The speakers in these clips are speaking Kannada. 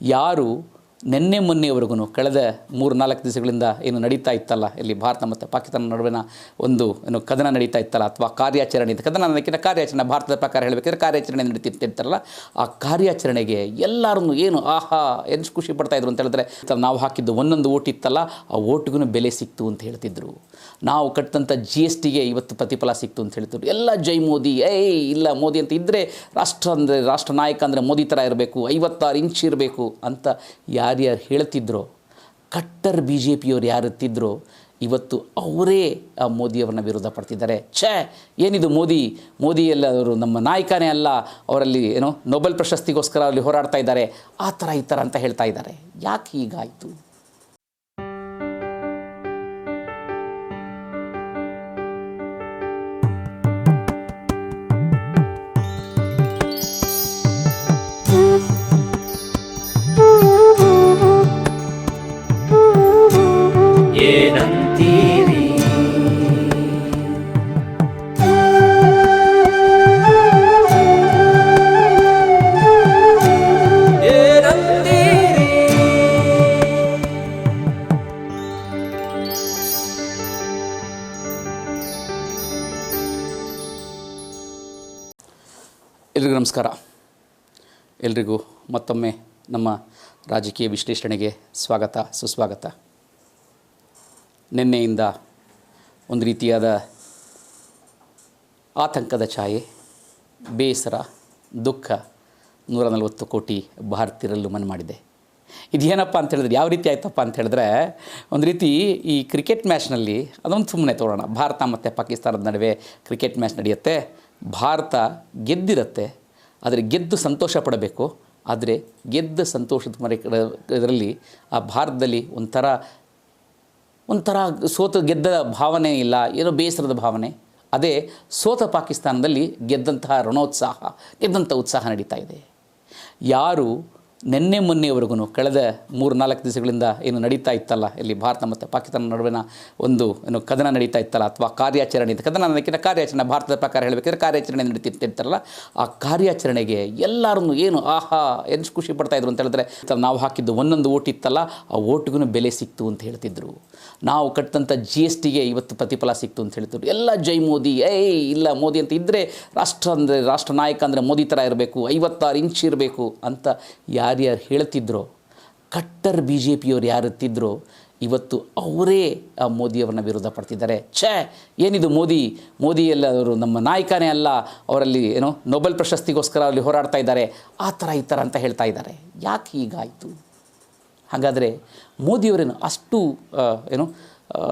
ಯಾರು ನಿನ್ನೆ ಮೊನ್ನೆವರೆಗೂ ಕಳೆದ ಮೂರು ನಾಲ್ಕು ದಿವಸಗಳಿಂದ ಏನು ನಡೀತಾ ಇತ್ತಲ್ಲ? ಇಲ್ಲಿ ಭಾರತ ಮತ್ತು ಪಾಕಿಸ್ತಾನ ನಡುವಿನ ಒಂದು ಏನು ಕದನ ನಡೀತಾ ಇತ್ತಲ್ಲ ಅಥವಾ ಕಾರ್ಯಾಚರಣೆ ಇತ್ತು ಕದನ ಅನ್ನೋದಕ್ಕಿಂತ ಕಾರ್ಯಾಚರಣೆ ಭಾರತದ ಪ್ರಕಾರ ಹೇಳಬೇಕಾದ್ರೆ ಕಾರ್ಯಾಚರಣೆ ನಡೀತಿರ್ತಾರಲ್ಲ ಆ ಕಾರ್ಯಾಚರಣೆಗೆ ಎಲ್ಲರೂ ಏನು ಆಹಾ, ಎಷ್ಟು ಖುಷಿ ಪಡ್ತಾ ಇದ್ರು ಅಂತ ಹೇಳಿದ್ರೆ ನಾವು ಹಾಕಿದ್ದು ಒಂದೊಂದು ಓಟ್ ಆ ಓಟಿಗೂ ಬೆಲೆ ಸಿಕ್ತು ಅಂತ ಹೇಳ್ತಿದ್ರು. ನಾವು ಕಟ್ಟಿದಂಥ ಜಿ ಎಸ್ ಟಿಗೆ ಇವತ್ತು ಪ್ರತಿಫಲ ಸಿಕ್ತು ಅಂತ ಹೇಳ್ತಿದ್ರು. ಎಲ್ಲ ಜೈ ಮೋದಿ, ಏಯ್, ಇಲ್ಲ ಮೋದಿ ಅಂತ ಇದ್ದರೆ ರಾಷ್ಟ್ರ ಅಂದರೆ ರಾಷ್ಟ್ರ ನಾಯಕ ಅಂದರೆ ಮೋದಿ ಥರ ಇರಬೇಕು, ಐವತ್ತಾರು ಇಂಚ್ ಇರಬೇಕು ಅಂತ ಯಾರ್ಯಾರು ಹೇಳ್ತಿದ್ರೋ, ಕಟ್ಟರ್ ಬಿ ಜೆ ಪಿಯವ್ರು ಯಾರು ಇರ್ತಿದ್ರೋ, ಇವತ್ತು ಅವರೇ ಆ ಮೋದಿಯವರನ್ನ ವಿರೋಧ ಪಡ್ತಿದ್ದಾರೆ. ಛೇ, ಏನಿದು ಮೋದಿ? ಮೋದಿ ಎಲ್ಲ ಅವರು ನಮ್ಮ ನಾಯಕನೇ ಅಲ್ಲ, ಅವರಲ್ಲಿ ಏನೋ ನೊಬೆಲ್ ಪ್ರಶಸ್ತಿಗೋಸ್ಕರ ಅಲ್ಲಿ ಹೋರಾಡ್ತಾ ಇದ್ದಾರೆ. ಆ ಥರ ಈ ಥರ ಅಂತ ಹೇಳ್ತಾ ಇದ್ದಾರೆ. ಯಾಕೆ ಹೀಗಾಯಿತು? ನಮ್ಮ ರಾಜಕೀಯ ವಿಶ್ಲೇಷಣೆಗೆ ಸ್ವಾಗತ, ಸುಸ್ವಾಗತ. ನಿನ್ನೆಯಿಂದ ಒಂದು ರೀತಿಯಾದ ಆತಂಕದ ಛಾಯೆ, ಬೇಸರ, ದುಃಖ, ನೂರ ನಲವತ್ತು ಕೋಟಿ ಭಾರತೀಯರಲ್ಲೂ ಮನ ಮಾಡಿದೆ. ಇದೇನಪ್ಪ ಅಂತ ಹೇಳಿದ್ರೆ, ಯಾವ ರೀತಿ ಆಯ್ತಪ್ಪ ಅಂತ ಹೇಳಿದ್ರೆ, ಒಂದು ರೀತಿ ಈ ಕ್ರಿಕೆಟ್ ಮ್ಯಾಚ್ನಲ್ಲಿ ಅದೊಂದು ಸುಮ್ಮನೆ ತೋರೋಣ. ಭಾರತ ಮತ್ತು ಪಾಕಿಸ್ತಾನದ ನಡುವೆ ಕ್ರಿಕೆಟ್ ಮ್ಯಾಚ್ ನಡೆಯುತ್ತೆ, ಭಾರತ ಗೆದ್ದಿರುತ್ತೆ, ಆದರೆ ಗೆದ್ದು ಸಂತೋಷ ಪಡಬೇಕು ಆದರೆ ಗೆದ್ದ ಸಂತೋಷದ ಮರೆ ಇದರಲ್ಲಿ ಆ ಭಾರತದಲ್ಲಿ ಒಂಥರ ಒಂಥರ ಸೋತ, ಗೆದ್ದ ಭಾವನೆ ಇಲ್ಲ, ಏನೋ ಬೇಸರದ ಭಾವನೆ. ಅದೇ ಸೋತ ಪಾಕಿಸ್ತಾನದಲ್ಲಿ ಗೆದ್ದಂತಹ ರಣೋತ್ಸಾಹ ಗೆದ್ದಂಥ ಉತ್ಸಾಹ ನಡೀತಾ ಇದೆ. ಯಾರು ನಿನ್ನೆ ಮೊನ್ನೆವರೆಗೂ ಕಳೆದ ಮೂರು ನಾಲ್ಕು ದಿವಸಗಳಿಂದ ಏನು ನಡೀತಾ ಇತ್ತಲ್ಲ? ಇಲ್ಲಿ ಭಾರತ ಮತ್ತು ಪಾಕಿಸ್ತಾನ ನಡುವಿನ ಒಂದು ಏನು ಕದನ ನಡೀತಾ ಇತ್ತಲ್ಲ ಅಥವಾ ಕಾರ್ಯಾಚರಣೆ ಇತ್ತು ಕದನ ಅನ್ನೋದಕ್ಕಿಂತ ಕಾರ್ಯಾಚರಣೆ ಭಾರತದ ಪ್ರಕಾರ ಹೇಳಬೇಕಾದ್ರೆ ಕಾರ್ಯಾಚರಣೆ ನಡೀತಿರ್ತಾರಲ್ಲ ಆ ಕಾರ್ಯಾಚರಣೆಗೆ ಎಲ್ಲರೂ ಏನು ಆಹಾ, ಎಷ್ಟು ಖುಷಿ ಪಡ್ತಾಯಿದ್ರು ಅಂತ ಹೇಳಿದ್ರೆ, ನಾವು ಹಾಕಿದ್ದು ಒಂದೊಂದು ಓಟ್ ಇತ್ತಲ್ಲ, ಆ ಓಟಿಗೂ ಬೆಲೆ ಸಿಕ್ತು ಅಂತ ಹೇಳ್ತಿದ್ರು. ನಾವು ಕಟ್ಟಿದಂಥ ಜಿ ಎಸ್ ಟಿಗೆ ಇವತ್ತು ಪ್ರತಿಫಲ ಸಿಕ್ತು ಅಂತ ಹೇಳ್ತಿದ್ರು ಎಲ್ಲ ಜೈ ಮೋದಿ, ಏಯ್ ಇಲ್ಲ ಮೋದಿ ಅಂತ ಇದ್ದರೆ ರಾಷ್ಟ್ರ ಅಂದರೆ ರಾಷ್ಟ್ರ ನಾಯಕ ಅಂದರೆ ಮೋದಿ ಥರ ಇರಬೇಕು, ಐವತ್ತಾರು ಇಂಚ್ ಇರಬೇಕು ಅಂತ ಯಾರ್ಯಾರು ಹೇಳ್ತಿದ್ರೋ, ಕಟ್ಟರ್ ಬಿ ಜೆ ಪಿಯವ್ರು ಯಾರು ಇರ್ತಿದ್ರೋ, ಇವತ್ತು ಅವರೇ ಆ ಮೋದಿಯವರನ್ನ ವಿರೋಧ ಪಡ್ತಿದ್ದಾರೆ. ಛೇ, ಏನಿದು ಮೋದಿ? ಮೋದಿ ಎಲ್ಲ ಅವರು ನಮ್ಮ ನಾಯಕನೇ ಅಲ್ಲ, ಅವರಲ್ಲಿ ಏನೋ ನೊಬೆಲ್ ಪ್ರಶಸ್ತಿಗೋಸ್ಕರ ಅಲ್ಲಿ ಹೋರಾಡ್ತಾ ಇದ್ದಾರೆ, ಆ ಥರ ಈ ಥರ ಅಂತ ಹೇಳ್ತಾ ಇದ್ದಾರೆ. ಯಾಕೆ ಹೀಗಾಯಿತು? ಹಾಗಾದರೆ ಮೋದಿಯವರೇನು ಅಷ್ಟು ಏನು ಆ,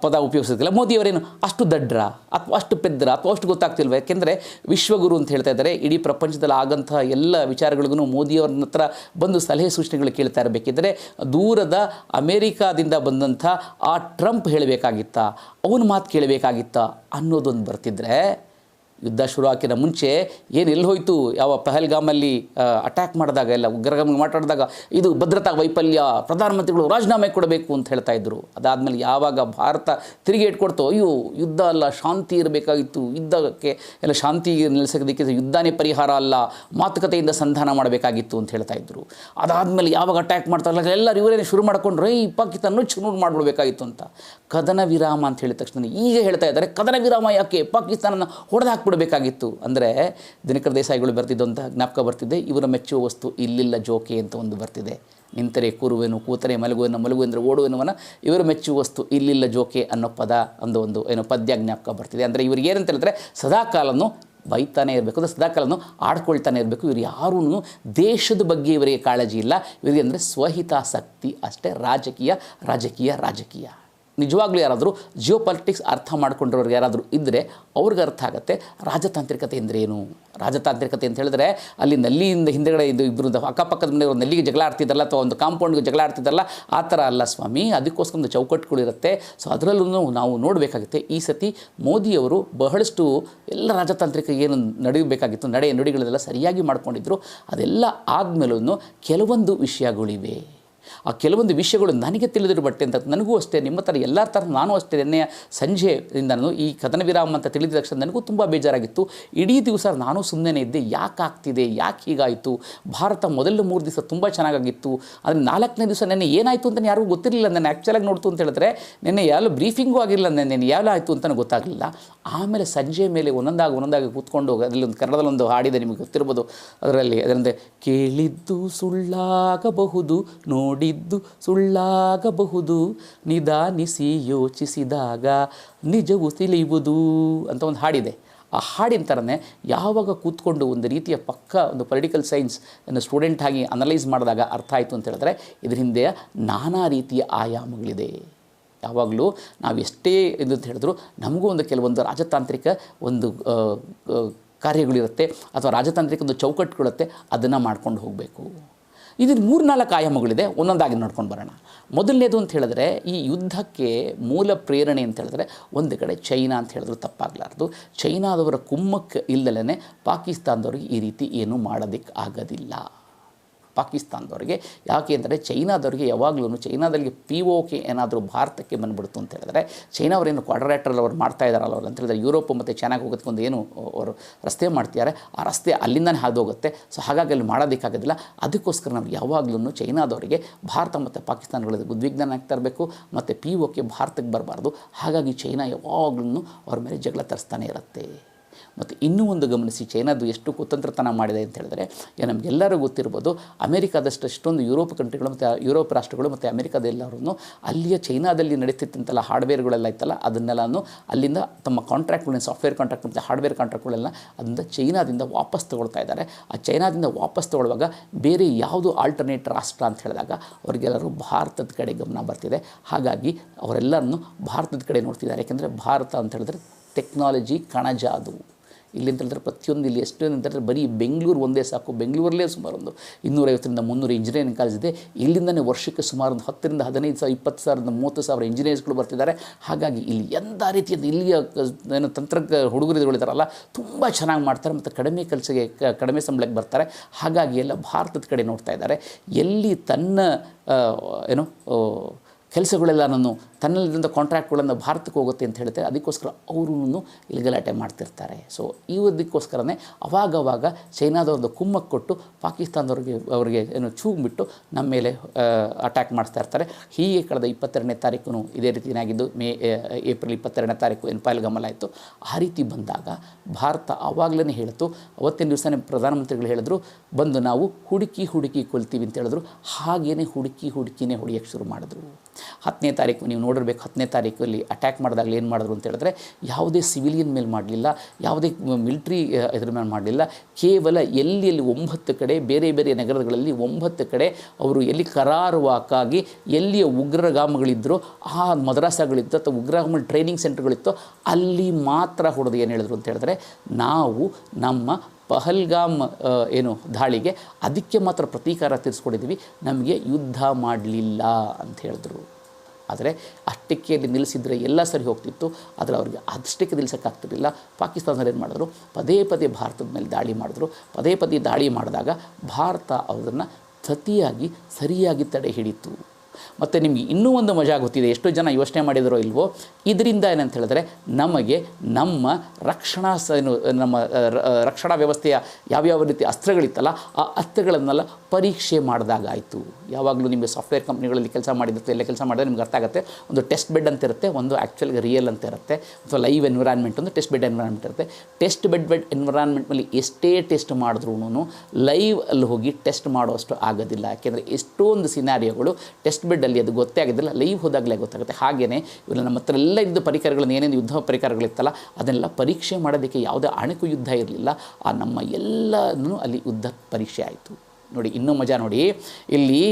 ಪದ ಉಪಯೋಗಿಸೋದಿಲ್ಲ ಮೋದಿಯವರೇನು ಅಷ್ಟು ದಡ್ರ ಅಥವಾ ಅಷ್ಟು ಪೆದ್ರ ಅಥವಾ ಅಷ್ಟು ಗೊತ್ತಾಗ್ತಿಲ್ವ? ಯಾಕೆಂದರೆ ವಿಶ್ವಗುರು ಅಂತ ಹೇಳ್ತಾ ಇದ್ದಾರೆ ಇಡೀ ಪ್ರಪಂಚದಲ್ಲಿ ಆಗಂತಹ ಎಲ್ಲ ವಿಚಾರಗಳಿಗೂ ಮೋದಿಯವ್ರ ಹತ್ರ ಬಂದು ಸಲಹೆ ಸೂಚನೆಗಳು ಕೇಳ್ತಾ ಇರಬೇಕಿದ್ದರೆ ದೂರದ ಅಮೇರಿಕಾದಿಂದ ಬಂದಂಥ ಆ ಟ್ರಂಪ್ ಹೇಳಬೇಕಾಗಿತ್ತಾ ಅವನ ಮಾತು ಕೇಳಬೇಕಾಗಿತ್ತಾ ಅನ್ನೋದೊಂದು ಬರ್ತಿದ್ರೆ ಯುದ್ಧ ಶುರು ಹಾಕಿದ ಮುಂಚೆ ಏನು ಎಲ್ಲಿ ಹೋಯಿತು? ಯಾವ ಪಹಲ್ಗಾಮಲ್ಲಿ ಅಟ್ಯಾಕ್ ಮಾಡಿದಾಗ, ಎಲ್ಲ ಉಗ್ರಗಾಮ ಮಾತಾಡಿದಾಗ ಇದು ಭದ್ರತಾ ವೈಫಲ್ಯ, ಪ್ರಧಾನಮಂತ್ರಿಗಳು ರಾಜೀನಾಮೆ ಕೊಡಬೇಕು ಅಂತ ಹೇಳ್ತಾ ಇದ್ರು. ಅದಾದಮೇಲೆ ಯಾವಾಗ ಭಾರತ ತಿರುಗಿ ಇಟ್ಕೊಡ್ತೋ ಅಯ್ಯೋ, ಯುದ್ಧ ಅಲ್ಲ, ಶಾಂತಿ ಇರಬೇಕಾಗಿತ್ತು. ಯುದ್ಧಕ್ಕೆ ಎಲ್ಲ ಶಾಂತಿ ನೆಲೆಸೋದಕ್ಕೆ ಯುದ್ಧನೇ ಪರಿಹಾರ ಅಲ್ಲ, ಮಾತುಕತೆಯಿಂದ ಸಂಧಾನ ಮಾಡಬೇಕಾಗಿತ್ತು ಅಂತ ಹೇಳ್ತಾ ಇದ್ದರು ಅದಾದಮೇಲೆ ಯಾವಾಗ ಅಟ್ಯಾಕ್ ಮಾಡ್ತಾರಲ್ಲ ಎಲ್ಲರೂ ಇವರೇನೆ ಶುರು ಮಾಡ್ಕೊಂಡ್ರೆ ಈ ಪಾಕಿಸ್ತಾನ ಚುನೂರು ಮಾಡಿಬಿಡ್ಬೇಕಾಗಿತ್ತು ಅಂತ. ಕದನ ವಿರಾಮ ಅಂತ ಹೇಳಿದ ತಕ್ಷಣ ಈಗ ಹೇಳ್ತಾ ಇದ್ದಾರೆ. ಕದನ ವಿರಾಮ ಯಾಕೆ? ಪಾಕಿಸ್ತಾನನ ಹೊಡೆದು ಹಾಕ್ಬಿಡಬೇಕಾಗಿತ್ತು ಅಂದರೆ ದಿನಕರ ದೇಸಾಯಿಗಳು ಬರ್ತಿದ್ದಂಥ ಜ್ಞಾಪಕ ಬರ್ತಿದೆ. ಇವರ ಮೆಚ್ಚುವ ವಸ್ತು ಇಲ್ಲಿಲ್ಲ ಜೋಕೆ ಅಂತ ಒಂದು ಬರ್ತಿದೆ. ನಿಂತರೆ ಕೂರುವೆನು, ಕೂತರೆ ಮಲಗುವೆನು ಮಲಗುವೆಂದರೆ ಓಡುವೆನುವನ, ಇವರು ಮೆಚ್ಚುವ ವಸ್ತು ಇಲ್ಲಿಲ್ಲ ಜೋಕೆ ಅನ್ನೋ ಪದ ಒಂದು ಒಂದು ಏನೋ ಪದ್ಯ ಜ್ಞಾಪಕ ಬರ್ತಿದೆ. ಅಂದರೆ ಇವ್ರಿಗೆ ಏನಂತ ಹೇಳಿದ್ರೆ ಸದಾಕಾಲನು ಬೈತಾನೆ ಇರಬೇಕು, ಅಂದರೆ ಸದಾಕಾಲನು ಆಡ್ಕೊಳ್ತಾನೆ ಇರಬೇಕು. ಇವರು ಯಾರೂ ದೇಶದ ಬಗ್ಗೆ ಇವರಿಗೆ ಕಾಳಜಿ ಇಲ್ಲ. ಇವರಿಗೆ ಅಂದರೆ ಸ್ವಹಿತಾಸಕ್ತಿ ಅಷ್ಟೇ, ರಾಜಕೀಯ ರಾಜಕೀಯ ರಾಜಕೀಯ. ನಿಜವಾಗ್ಲೂ ಯಾರಾದರೂ ಜಿಯೋ ಪಾಲಿಟಿಕ್ಸ್ ಅರ್ಥ ಮಾಡ್ಕೊಂಡಿರೋರು ಯಾರಾದರೂ ಇದ್ದರೆ ಅವ್ರಿಗೆ ಅರ್ಥ ಆಗುತ್ತೆ. ರಾಜತಾಂತ್ರಿಕತೆ ಏನು? ರಾಜತಾಂತ್ರಿಕತೆ ಅಂತ ಹೇಳಿದ್ರೆ ಅಲ್ಲಿ ನಲ್ಲಿಯಿಂದ ಹಿಂದೆಗಡೆ ಇದು ಇಬ್ಬರು ಅಕ್ಕಪಕ್ಕದ ಮನೆಯವರು ನಲ್ಲಿಗೆ ಜಗಳ ಆಡ್ತಿದ್ದಲ್ಲ ಅಥವಾ ಒಂದು ಕಾಂಪೌಂಡ್ಗೆ ಜಗಳ ಆಡ್ತಿದ್ದಲ್ಲ, ಆ ಥರ ಅಲ್ಲ ಸ್ವಾಮಿ. ಅದಕ್ಕೋಸ್ಕರ ಒಂದು ಚೌಕಟ್ಟುಗಳಿರುತ್ತೆ ಸೊ ಅದರಲ್ಲೂ ನಾವು ನೋಡಬೇಕಾಗುತ್ತೆ. ಈ ಸತಿ ಮೋದಿಯವರು ಬಹಳಷ್ಟು ಎಲ್ಲ ರಾಜತಾಂತ್ರಿಕ ಏನು ನಡೆಯಬೇಕಾಗಿತ್ತು ನಡೆ ನುಡಿಗಳೆಲ್ಲ ಸರಿಯಾಗಿ ಮಾಡ್ಕೊಂಡಿದ್ರು. ಅದೆಲ್ಲ ಆದಮೇಲೂ ಕೆಲವೊಂದು ವಿಷಯಗಳಿವೆ. ಆ ಕೆಲವೊಂದು ವಿಷಯಗಳು ನನಗೆ ತಿಳಿದಿರೋ ಬಟ್ಟೆ ಅಂತ ನನಗೂ ಅಷ್ಟೇ, ನಿಮ್ಮ ಥರ ಎಲ್ಲ ಥರ ನಾನು ಅಷ್ಟೇ ನಿನ್ನೆಯ ಸಂಜೆಯಿಂದ ನಾನು ಈ ಕದನ ವಿರಾಮ ಅಂತ ತಿಳಿದ ತಕ್ಷಣ ನನಗೂ ತುಂಬ ಬೇಜಾರಾಗಿತ್ತು. ಇಡೀ ದಿವಸ ನಾನು ಸುಮ್ಮನೆ ಇದ್ದೆ, ಯಾಕೆ ಆಗ್ತಿದೆ, ಯಾಕೆ ಹೀಗಾಯಿತು? ಭಾರತ ಮೊದಲು ಮೂರು ದಿವಸ ತುಂಬ ಚೆನ್ನಾಗಾಗಿತ್ತು, ಆದರೆ ನಾಲ್ಕನೇ ದಿವಸ ನೆನ್ನೆ ಏನಾಯಿತು ಅಂತ ಯಾರಿಗೂ ಗೊತ್ತಿರಲಿಲ್ಲ ನಾನು ಆ್ಯಕ್ಚುಲಾಗಿ ನೋಡ್ತು ಅಂತ ಹೇಳಿದ್ರೆ ನೆನ್ನೆ ಯಾವ ಬ್ರೀಫಿಂಗು ಆಗಿರಲಿಲ್ಲ ನೆನೆ ಯಾವ ಆಯಿತು ಅಂತ ಗೊತ್ತಾಗಲಿಲ್ಲ. ಆಮೇಲೆ ಸಂಜೆ ಮೇಲೆ ಒಂದೊಂದಾಗಿ ಒಂದೊಂದಾಗಿ ಕೂತ್ಕೊಂಡು ಅದರಲ್ಲಿ ಒಂದು ಕನ್ನಡದಲ್ಲೊಂದು ಹಾಡಿದೆ, ನಿಮಗೆ ಗೊತ್ತಿರ್ಬೋದು, ಅದರಲ್ಲಿ ಅದರಂತೆ, ಕೇಳಿದ್ದು ಸುಳ್ಳಾಗಬಹುದು ನೋಡಿದ್ದು ಸುಳ್ಳಾಗಬಹುದು. ನಿಧಾನಿಸಿ ಯೋಚಿಸಿದಾಗ ನಿಜವು ತಿಳಿಯುವುದು ಅಂತ ಒಂದು ಹಾಡಿದೆ. ಆ ಹಾಡಿನ ಥರನೇ ಯಾವಾಗ ಕೂತ್ಕೊಂಡು ಒಂದು ರೀತಿಯ ಪಕ್ಕ ಒಂದು ಪೊಲಿಟಿಕಲ್ ಸೈನ್ಸ್ ಸ್ಟೂಡೆಂಟ್ ಆಗಿ ಅನಲೈಸ್ ಮಾಡಿದಾಗ ಅರ್ಥ ಆಯಿತು ಅಂತ ಹೇಳಿದ್ರೆ ಇದ್ರ ಹಿಂದೆ ನಾನಾ ರೀತಿಯ ಆಯಾಮಗಳಿದೆ. ಯಾವಾಗಲೂ ನಾವು ಎಷ್ಟೇ ಇದು ಅಂತ ಹೇಳಿದ್ರು ನಮಗೂ ಒಂದು ಕೆಲವೊಂದು ರಾಜತಾಂತ್ರಿಕ ಒಂದು ಕಾರ್ಯಗಳಿರುತ್ತೆ ಅಥವಾ ರಾಜತಾಂತ್ರಿಕ ಒಂದು ಚೌಕಟ್ಟುಗಳಿರುತ್ತೆ, ಅದನ್ನು ಮಾಡ್ಕೊಂಡು ಹೋಗಬೇಕು. ಇದು ಮೂರು ನಾಲ್ಕು ಆಯಾಮಗಳಿದೆ. ಒಂದೊಂದಾಗಿ ನೋಡ್ಕೊಂಡು ಬರೋಣ. ಮೊದಲನೇದು ಅಂತ ಹೇಳಿದ್ರೆ, ಈ ಯುದ್ಧಕ್ಕೆ ಮೂಲ ಪ್ರೇರಣೆ ಅಂತ ಹೇಳಿದ್ರೆ, ಒಂದು ಕಡೆ ಚೈನಾ ಅಂತ ಹೇಳಿದ್ರು ತಪ್ಪಾಗಲಾರ್ದು. ಚೈನಾದವರ ಕುಮ್ಮಕ್ಕೆ ಇಲ್ಲದೇ ಪಾಕಿಸ್ತಾನದವ್ರಿಗೆ ಈ ರೀತಿ ಏನೂ ಮಾಡೋದಕ್ಕೆ ಆಗೋದಿಲ್ಲ. ಪಾಕಿಸ್ತಾನದವ್ರಿಗೆ. ಯಾಕೆ ಅಂದರೆ ಚೈನಾದವ್ರಿಗೆ ಯಾವಾಗಲೂ ಚೈನಾದಲ್ಲಿ ಪಿ ಒ ಕೆ ಏನಾದರೂ ಭಾರತಕ್ಕೆ ಬಂದುಬಿಡ್ತು ಅಂತ ಹೇಳಿದ್ರೆ, ಚೈನಾ ಅವರೇನು ಕ್ವಾಡ್ರಾಟ್ರಲ್ಲಿ ಅವ್ರು ಮಾಡ್ತಾ ಇದ್ದಾರಲ್ಲ ಅವ್ರು ಅಂತ ಹೇಳಿದ್ರೆ ಯುರೋಪ್ ಮತ್ತು ಚೈನಾಗೆ ಹೋಗೋದಕ್ಕೊಂದು ಏನು ಅವರು ರಸ್ತೆ ಮಾಡ್ತಿದ್ದಾರೆ. ಆ ರಸ್ತೆ ಅಲ್ಲಿಂದನೇ ಹಾದು ಹೋಗುತ್ತೆ ಸೊ ಹಾಗಾಗಿ ಅಲ್ಲಿ ಮಾಡೋದಕ್ಕಾಗೋದಿಲ್ಲ. ಅದಕ್ಕೋಸ್ಕರ ನಾವು ಯಾವಾಗಲೂ ಚೈನಾದವರಿಗೆ ಭಾರತ ಮತ್ತು ಪಾಕಿಸ್ತಾನಗಳಲ್ಲಿ ಉದ್ವಿಗ್ನ ಆಗ್ತಾ ಇರಬೇಕು. ಮತ್ತು ಪಿ ಒ ಕೆ ಭಾರತಕ್ಕೆ ಬರಬಾರ್ದು. ಹಾಗಾಗಿ ಚೈನಾ ಯಾವಾಗಲೂ ಅವ್ರ ಮೇಲೆ ಜಗಳ ತರಿಸ್ತಾನೆ ಇರುತ್ತೆ. ಮತ್ತು ಇನ್ನೂ ಒಂದು ಗಮನಿಸಿ ಚೈನಾದು ಎಷ್ಟು ಕುತಂತ್ರತನ ಮಾಡಿದೆ ಅಂತ ಹೇಳಿದ್ರೆ ನಮಗೆಲ್ಲರೂ ಗೊತ್ತಿರ್ಬೋದು, ಅಮೆರಿಕಾದಷ್ಟು ಅಷ್ಟೊಂದು ಯುರೋಪ್ ಕಂಟ್ರಿಗಳು ಮತ್ತು ಯುರೋಪ್ ರಾಷ್ಟ್ರಗಳು ಮತ್ತು ಅಮೆರಿಕಾದ ಎಲ್ಲರೂ ಅಲ್ಲಿಯ ಚೈನಾದಲ್ಲಿ ನಡೀತಿತ್ತಂತೆಲ್ಲ ಹಾರ್ಡ್ವೇರ್ಗಳೆಲ್ಲ ಇತ್ತಲ್ಲ, ಅದನ್ನೆಲ್ಲನೂ ಅಲ್ಲಿಂದ ತಮ್ಮ ಕಾಂಟ್ರಾಕ್ಟ್ಗಳನ್ನ, ಸಾಫ್ಟ್ವೇರ್ ಕಾಂಟ್ರಾಕ್ಟ್ ಮತ್ತು ಹಾರ್ಡ್ವೇರ್ ಕಾಂಟ್ರಾಕ್ಟ್ಗಳೆಲ್ಲ ಅದರಿಂದ ಚೈನಾದಿಂದ ವಾಪಸ್ ತಗೊಳ್ತಾ ಇದ್ದಾರೆ. ಆ ಚೈನಾದಿಂದ ವಾಪಸ್ ತಗೊಳ್ಳುವಾಗ ಬೇರೆ ಯಾವುದು ಆಲ್ಟರ್ನೇಟ್ ರಾಷ್ಟ್ರ ಅಂತ ಹೇಳಿದಾಗ ಅವರಿಗೆಲ್ಲರೂ ಭಾರತದ ಕಡೆ ಗಮನ ಬರ್ತಿದೆ. ಹಾಗಾಗಿ ಅವರೆಲ್ಲರನ್ನು ಭಾರತದ ಕಡೆ ನೋಡ್ತಿದ್ದಾರೆ. ಯಾಕೆಂದರೆ ಭಾರತ ಅಂತ ಹೇಳಿದ್ರೆ ಟೆಕ್ನಾಲಜಿ ಕಣಜ ಅದು. ಇಲ್ಲಿ ಅಂತ ಹೇಳಿದ್ರೆ ಪ್ರತಿಯೊಂದು ಇಲ್ಲಿ ಎಷ್ಟು ಅಂತ ಹೇಳಿದ್ರೆ ಬರೀ ಬೆಂಗಳೂರು ಒಂದೇ ಸಾಕು, ಬೆಂಗಳೂರಲ್ಲೇ ಸುಮಾರು ಒಂದು ಇನ್ನೂರೈವತ್ತರಿಂದ ಮುನ್ನೂರು ಇಂಜಿನಿಯರಿಂಗ್ ಕಾಲೇಜ್ ಇದೆ. ಇಲ್ಲಿಂದನೇ ವರ್ಷಕ್ಕೆ ಸುಮಾರು ಒಂದು ಹತ್ತರಿಂದ ಹದಿನೈದು ಸಾವಿರ, ಇಪ್ಪತ್ತು ಸಾವಿರದ, ಮೂವತ್ತು ಸಾವಿರ ಇಂಜಿನಿಯರ್ಸ್ಗಳು ಬರ್ತಿದ್ದಾರೆ. ಹಾಗಾಗಿ ಇಲ್ಲಿ ಎಂಥ ರೀತಿಯಲ್ಲಿ ಇಲ್ಲಿಯ ಏನು ತಂತ್ರಜ್ಞ ಹುಡುಗರುಗಳಿದಾರಲ್ಲ ತುಂಬ ಚೆನ್ನಾಗಿ ಮಾಡ್ತಾರೆ ಮತ್ತು ಕಡಿಮೆ ಕೆಲಸಕ್ಕೆ ಕಡಿಮೆ ಸಂಬಳಕ್ಕೆ ಬರ್ತಾರೆ. ಹಾಗಾಗಿ ಎಲ್ಲ ಭಾರತದ ಕಡೆ ನೋಡ್ತಾ ಇದ್ದಾರೆ. ಎಲ್ಲಿ ತನ್ನ ಏನು ಕೆಲಸಗಳೆಲ್ಲ ನಾನು ತನ್ನಲ್ಲಿದ್ದಂಥ ಕಾಂಟ್ರಾಕ್ಟ್ಗಳನ್ನು ಭಾರತಕ್ಕೆ ಹೋಗುತ್ತೆ ಅಂತ ಹೇಳ್ತಾರೆ. ಅದಕ್ಕೋಸ್ಕರ ಅವರು ಇಲ್ಲಿ ಗಲಾಟೆ ಮಾಡ್ತಿರ್ತಾರೆ. ಸೊ ಇದಕ್ಕೋಸ್ಕರನೇ ಅವಾಗವಾಗ ಚೈನಾದವ್ರದ್ದು ಕುಮ್ಮಕ್ಕೆ ಕೊಟ್ಟು ಪಾಕಿಸ್ತಾನದವ್ರಿಗೆ, ಅವರಿಗೆ ಏನು ಚೂಗ್ಬಿಟ್ಟು ನಮ್ಮ ಮೇಲೆ ಅಟ್ಯಾಕ್ ಮಾಡ್ತಾ ಇರ್ತಾರೆ. ಹೀಗೆ ಕಳೆದ ಇಪ್ಪತ್ತೆರಡನೇ ತಾರೀಕು ಇದೇ ರೀತಿ ಏನಾಗಿದ್ದು, ಮೇ ಏಪ್ರಿಲ್ ಇಪ್ಪತ್ತೆರಡನೇ ತಾರೀಕು ಏನು ಆಯಿತು ಆ ರೀತಿ ಬಂದಾಗ ಭಾರತ ಆವಾಗಲೇ ಹೇಳಿತು, ಅವತ್ತಿನ ದಿವಸನೇ ಪ್ರಧಾನಮಂತ್ರಿಗಳು ಹೇಳಿದ್ರು, ಬಂದು ನಾವು ಹುಡುಕಿ ಹುಡುಕಿ ಕೊಲ್ತೀವಿ ಅಂತ ಹೇಳಿದ್ರು. ಹಾಗೇನೆ ಹುಡುಕಿ ಹುಡುಕಿನೇ ಹೊಡಿಯೋಕ್ಕೆ ಶುರು ಮಾಡಿದ್ರು. ಹತ್ತನೇ ತಾರೀಕು, ನೀವು ನೋಡಿರ್ಬೇಕು ಹತ್ತನೇ ತಾರೀಕಲ್ಲಿ ಅಟ್ಯಾಕ್ ಮಾಡಿದಾಗ ಏನು ಮಾಡಿದ್ರು ಅಂತ ಹೇಳಿದ್ರೆ, ಯಾವುದೇ ಸಿವಿಲಿಯನ್ ಮೇಲೆ ಮಾಡಲಿಲ್ಲ, ಯಾವುದೇ ಮಿಲ್ಟ್ರಿ ಇದ್ರ ಮೇಲೆ ಮಾಡಲಿಲ್ಲ. ಕೇವಲ ಎಲ್ಲಿ ಎಲ್ಲಿ ಒಂಬತ್ತು ಕಡೆ, ಬೇರೆ ಬೇರೆ ನಗರಗಳಲ್ಲಿ ಒಂಬತ್ತು ಕಡೆ ಅವರು ಎಲ್ಲಿ ಕರಾರುವಾಕಾಗಿ, ಎಲ್ಲಿಯ ಉಗ್ರಗಾಮಗಳಿದ್ದರೋ ಆ ಮದ್ರಾಸಗಳಿತ್ತು ಅಥವಾ ಉಗ್ರಗಾಮ ಟ್ರೈನಿಂಗ್ ಸೆಂಟರ್ಗಳಿತ್ತು ಅಲ್ಲಿ ಮಾತ್ರ ಹೊಡೆದು ಏನು ಹೇಳಿದ್ರು ಅಂತ ಹೇಳಿದ್ರೆ, ನಾವು ನಮ್ಮ ಪಹಲ್ಗಾಮ್ ಏನು ದಾಳಿಗೆ ಅದಕ್ಕೆ ಮಾತ್ರ ಪ್ರತೀಕಾರ ತೀರಿಸ್ಕೊಂಡಿದ್ದೀವಿ. ನಮಗೆ ಯುದ್ಧ ಮಾಡಲಿಲ್ಲ ಅಂತ ಹೇಳಿದ್ರು. ಆದರೆ ಅಷ್ಟಕ್ಕೆ ನಿಲ್ಲಿಸಿದರೆ ಎಲ್ಲ ಸರಿ ಹೋಗ್ತಿತ್ತು. ಆದರೆ ಅವರಿಗೆ ಅಷ್ಟಕ್ಕೆ ನಿಲ್ಲಿಸೋಕ್ಕಾಗ್ತಿರಲಿಲ್ಲ. ಪಾಕಿಸ್ತಾನದವ್ರು ಏನು ಮಾಡಿದ್ರು? ಪದೇ ಪದೇ ಭಾರತದ ಮೇಲೆ ದಾಳಿ ಮಾಡಿದ್ರು. ಪದೇ ಪದೇ ದಾಳಿ ಮಾಡಿದಾಗ ಭಾರತ ಅವರನ್ನು ಸತಿಯಾಗಿ, ಸರಿಯಾಗಿ ತಡೆ ಹಿಡಿತು ಮತ್ತು ನಿಮಗೆ ಇನ್ನೂ ಒಂದು ಮಜಾ ಗೊತ್ತಿದೆ, ಎಷ್ಟು ಜನ ಯೋಚನೆ ಮಾಡಿದರೋ ಇಲ್ವೋ, ಇದರಿಂದ ಏನಂತ ಹೇಳಿದ್ರೆ ನಮಗೆ ನಮ್ಮ ರಕ್ಷಣಾ ನಮ್ಮ ರಕ್ಷಣಾ ವ್ಯವಸ್ಥೆಯ ಯಾವ್ಯಾವ ರೀತಿ ಅಸ್ತ್ರಗಳಿತ್ತಲ್ಲ, ಆ ಅಸ್ತ್ರಗಳನ್ನೆಲ್ಲ ಪರೀಕ್ಷೆ ಮಾಡಿದಾಗ ಆಯಿತು. ಯಾವಾಗಲೂ ನಿಮಗೆ ಸಾಫ್ಟ್ವೇರ್ ಕಂಪ್ನಿಗಳಲ್ಲಿ ಕೆಲಸ ಮಾಡಿದ್ರೆ ಎಲ್ಲ ಕೆಲಸ ಮಾಡಿದ್ರೆ ನಿಮ್ಗೆ ಅರ್ಥ ಆಗುತ್ತೆ. ಒಂದು ಟೆಸ್ಟ್ ಬೆಡ್ ಅಂತ ಇರುತ್ತೆ, ಒಂದು ಆ್ಯಕ್ಚುಲಿ ರಿಯಲ್ ಅಂತ ಇರುತ್ತೆ, ಅಥವಾ ಲೈವ್ ಎನ್ವಿರಾನ್ಮೆಂಟ್ ಒಂದು ಟೆಸ್ಟ್ ಬೆಡ್ ಎನ್ವಿರಾನ್ಮೆಂಟ್ ಇರುತ್ತೆ. ಟೆಸ್ಟ್ ಬೆಡ್ ಬೆಡ್ ಎನ್ವಿರಾನ್ಮೆಂಟ್ನಲ್ಲಿ ಎಷ್ಟೇ ಟೆಸ್ಟ್ ಮಾಡಿದ್ರೂ ಲೈವ್ ಅಲ್ಲಿ ಹೋಗಿ ಟೆಸ್ಟ್ ಮಾಡೋಷ್ಟು ಆಗೋದಿಲ್ಲ. ಯಾಕೆಂದರೆ ಎಷ್ಟೊಂದು ಸಿನಾರಿಯೋಗಳು ಟೆಸ್ಟ್ ಬೆಡ್ಡಲ್ಲಿ ಅದು ಗೊತ್ತೇ ಆಗಿದ್ದಿಲ್ಲ ಲೈವ್ ಹೋದಾಗಲೇ ಗೊತ್ತಾಗುತ್ತೆ. ಹಾಗೆಯೇ ಇವೆಲ್ಲ ನಮ್ಮ ಹತ್ರ ಎಲ್ಲ ಇದ್ದ ಪರಿಕರಗಳನ್ನು, ಏನೇನು ಯುದ್ಧ ಪರಿಕರಗಳಿತ್ತಲ್ಲ, ಅದನ್ನೆಲ್ಲ ಪರೀಕ್ಷೆ ಮಾಡೋದಕ್ಕೆ ಯಾವುದೇ ಅಣಕು ಯುದ್ಧ ಇರಲಿಲ್ಲ. ಆ ನಮ್ಮ ಎಲ್ಲನೂ ಅಲ್ಲಿ ಯುದ್ಧ ಪರೀಕ್ಷೆ ಆಯಿತು. ನೋಡಿ, ಇನ್ನೂ ಮಜಾ ನೋಡಿ. ಇಲ್ಲಿ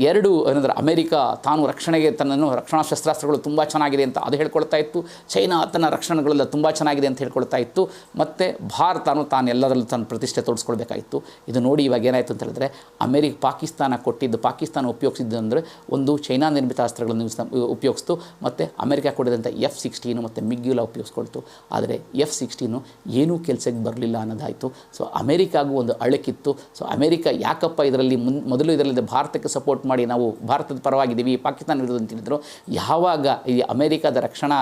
ಎರಡು ಏನಂದ್ರೆ ಅಮೆರಿಕ ತಾನು ರಕ್ಷಣೆಗೆ ತನ್ನನ್ನು ರಕ್ಷಣಾ ಶಸ್ತ್ರಾಸ್ತ್ರಗಳು ತುಂಬ ಚೆನ್ನಾಗಿದೆ ಅಂತ ಅದು ಹೇಳ್ಕೊಳ್ತಾ ಇತ್ತು. ಚೈನಾ ತನ್ನ ರಕ್ಷಣೆಗಳೆಲ್ಲ ತುಂಬ ಚೆನ್ನಾಗಿದೆ ಅಂತ ಹೇಳ್ಕೊಳ್ತಾ ಇತ್ತು. ಮತ್ತು ಭಾರತನೂ ತಾನು ಎಲ್ಲದರಲ್ಲೂ ತನ್ನ ಪ್ರತಿಷ್ಠೆ ತೋರಿಸ್ಕೊಳ್ಬೇಕಾಯಿತು. ಇದು ನೋಡಿ ಇವಾಗ ಏನಾಯಿತು ಅಂತ ಹೇಳಿದ್ರೆ, ಅಮೆರಿಕ ಪಾಕಿಸ್ತಾನ ಕೊಟ್ಟಿದ್ದು, ಪಾಕಿಸ್ತಾನ ಉಪಯೋಗಿಸಿದ್ದು ಅಂದರೆ ಒಂದು ಚೈನಾ ನಿರ್ಮಿತ ಅಸ್ತ್ರಗಳನ್ನು ಉಪಯೋಗಿಸ್ತು ಮತ್ತು ಅಮೆರಿಕ ಕೊಡಿದಂಥ ಎಫ್ ಸಿಕ್ಸ್ಟೀನು ಮತ್ತು ಮಿಗ್ಯುಲ ಉಪಯೋಗಿಸ್ಕೊಳ್ತು. ಆದರೆ ಎಫ್ ಸಿಕ್ಸ್ಟೀನು ಏನೂ ಕೆಲಸಕ್ಕೆ ಬರಲಿಲ್ಲ ಅನ್ನೋದಾಯಿತು. ಸೊ, ಅಮೆರಿಕಾಗೂ ಒಂದು ಅಳಕಿತ್ತು. ಸೊ, ಅಮೆರಿಕ ಯಾಕಪ್ಪ ಇದರಲ್ಲಿ ಮುನ್, ಮೊದಲು ಇದರಲ್ಲಿ ಭಾರತಕ್ಕೆ ಸಪೋರ್ಟ್ ಮಾಡಿ ನಾವು ಭಾರತದ ಪರವಾಗಿದ್ದೀವಿ ಪಾಕಿಸ್ತಾನ ವಿರುದ್ಧ ಹೇಳಿದ್ರು, ಯಾವಾಗ ಈ ಅಮೇರಿಕಾದ ರಕ್ಷಣಾ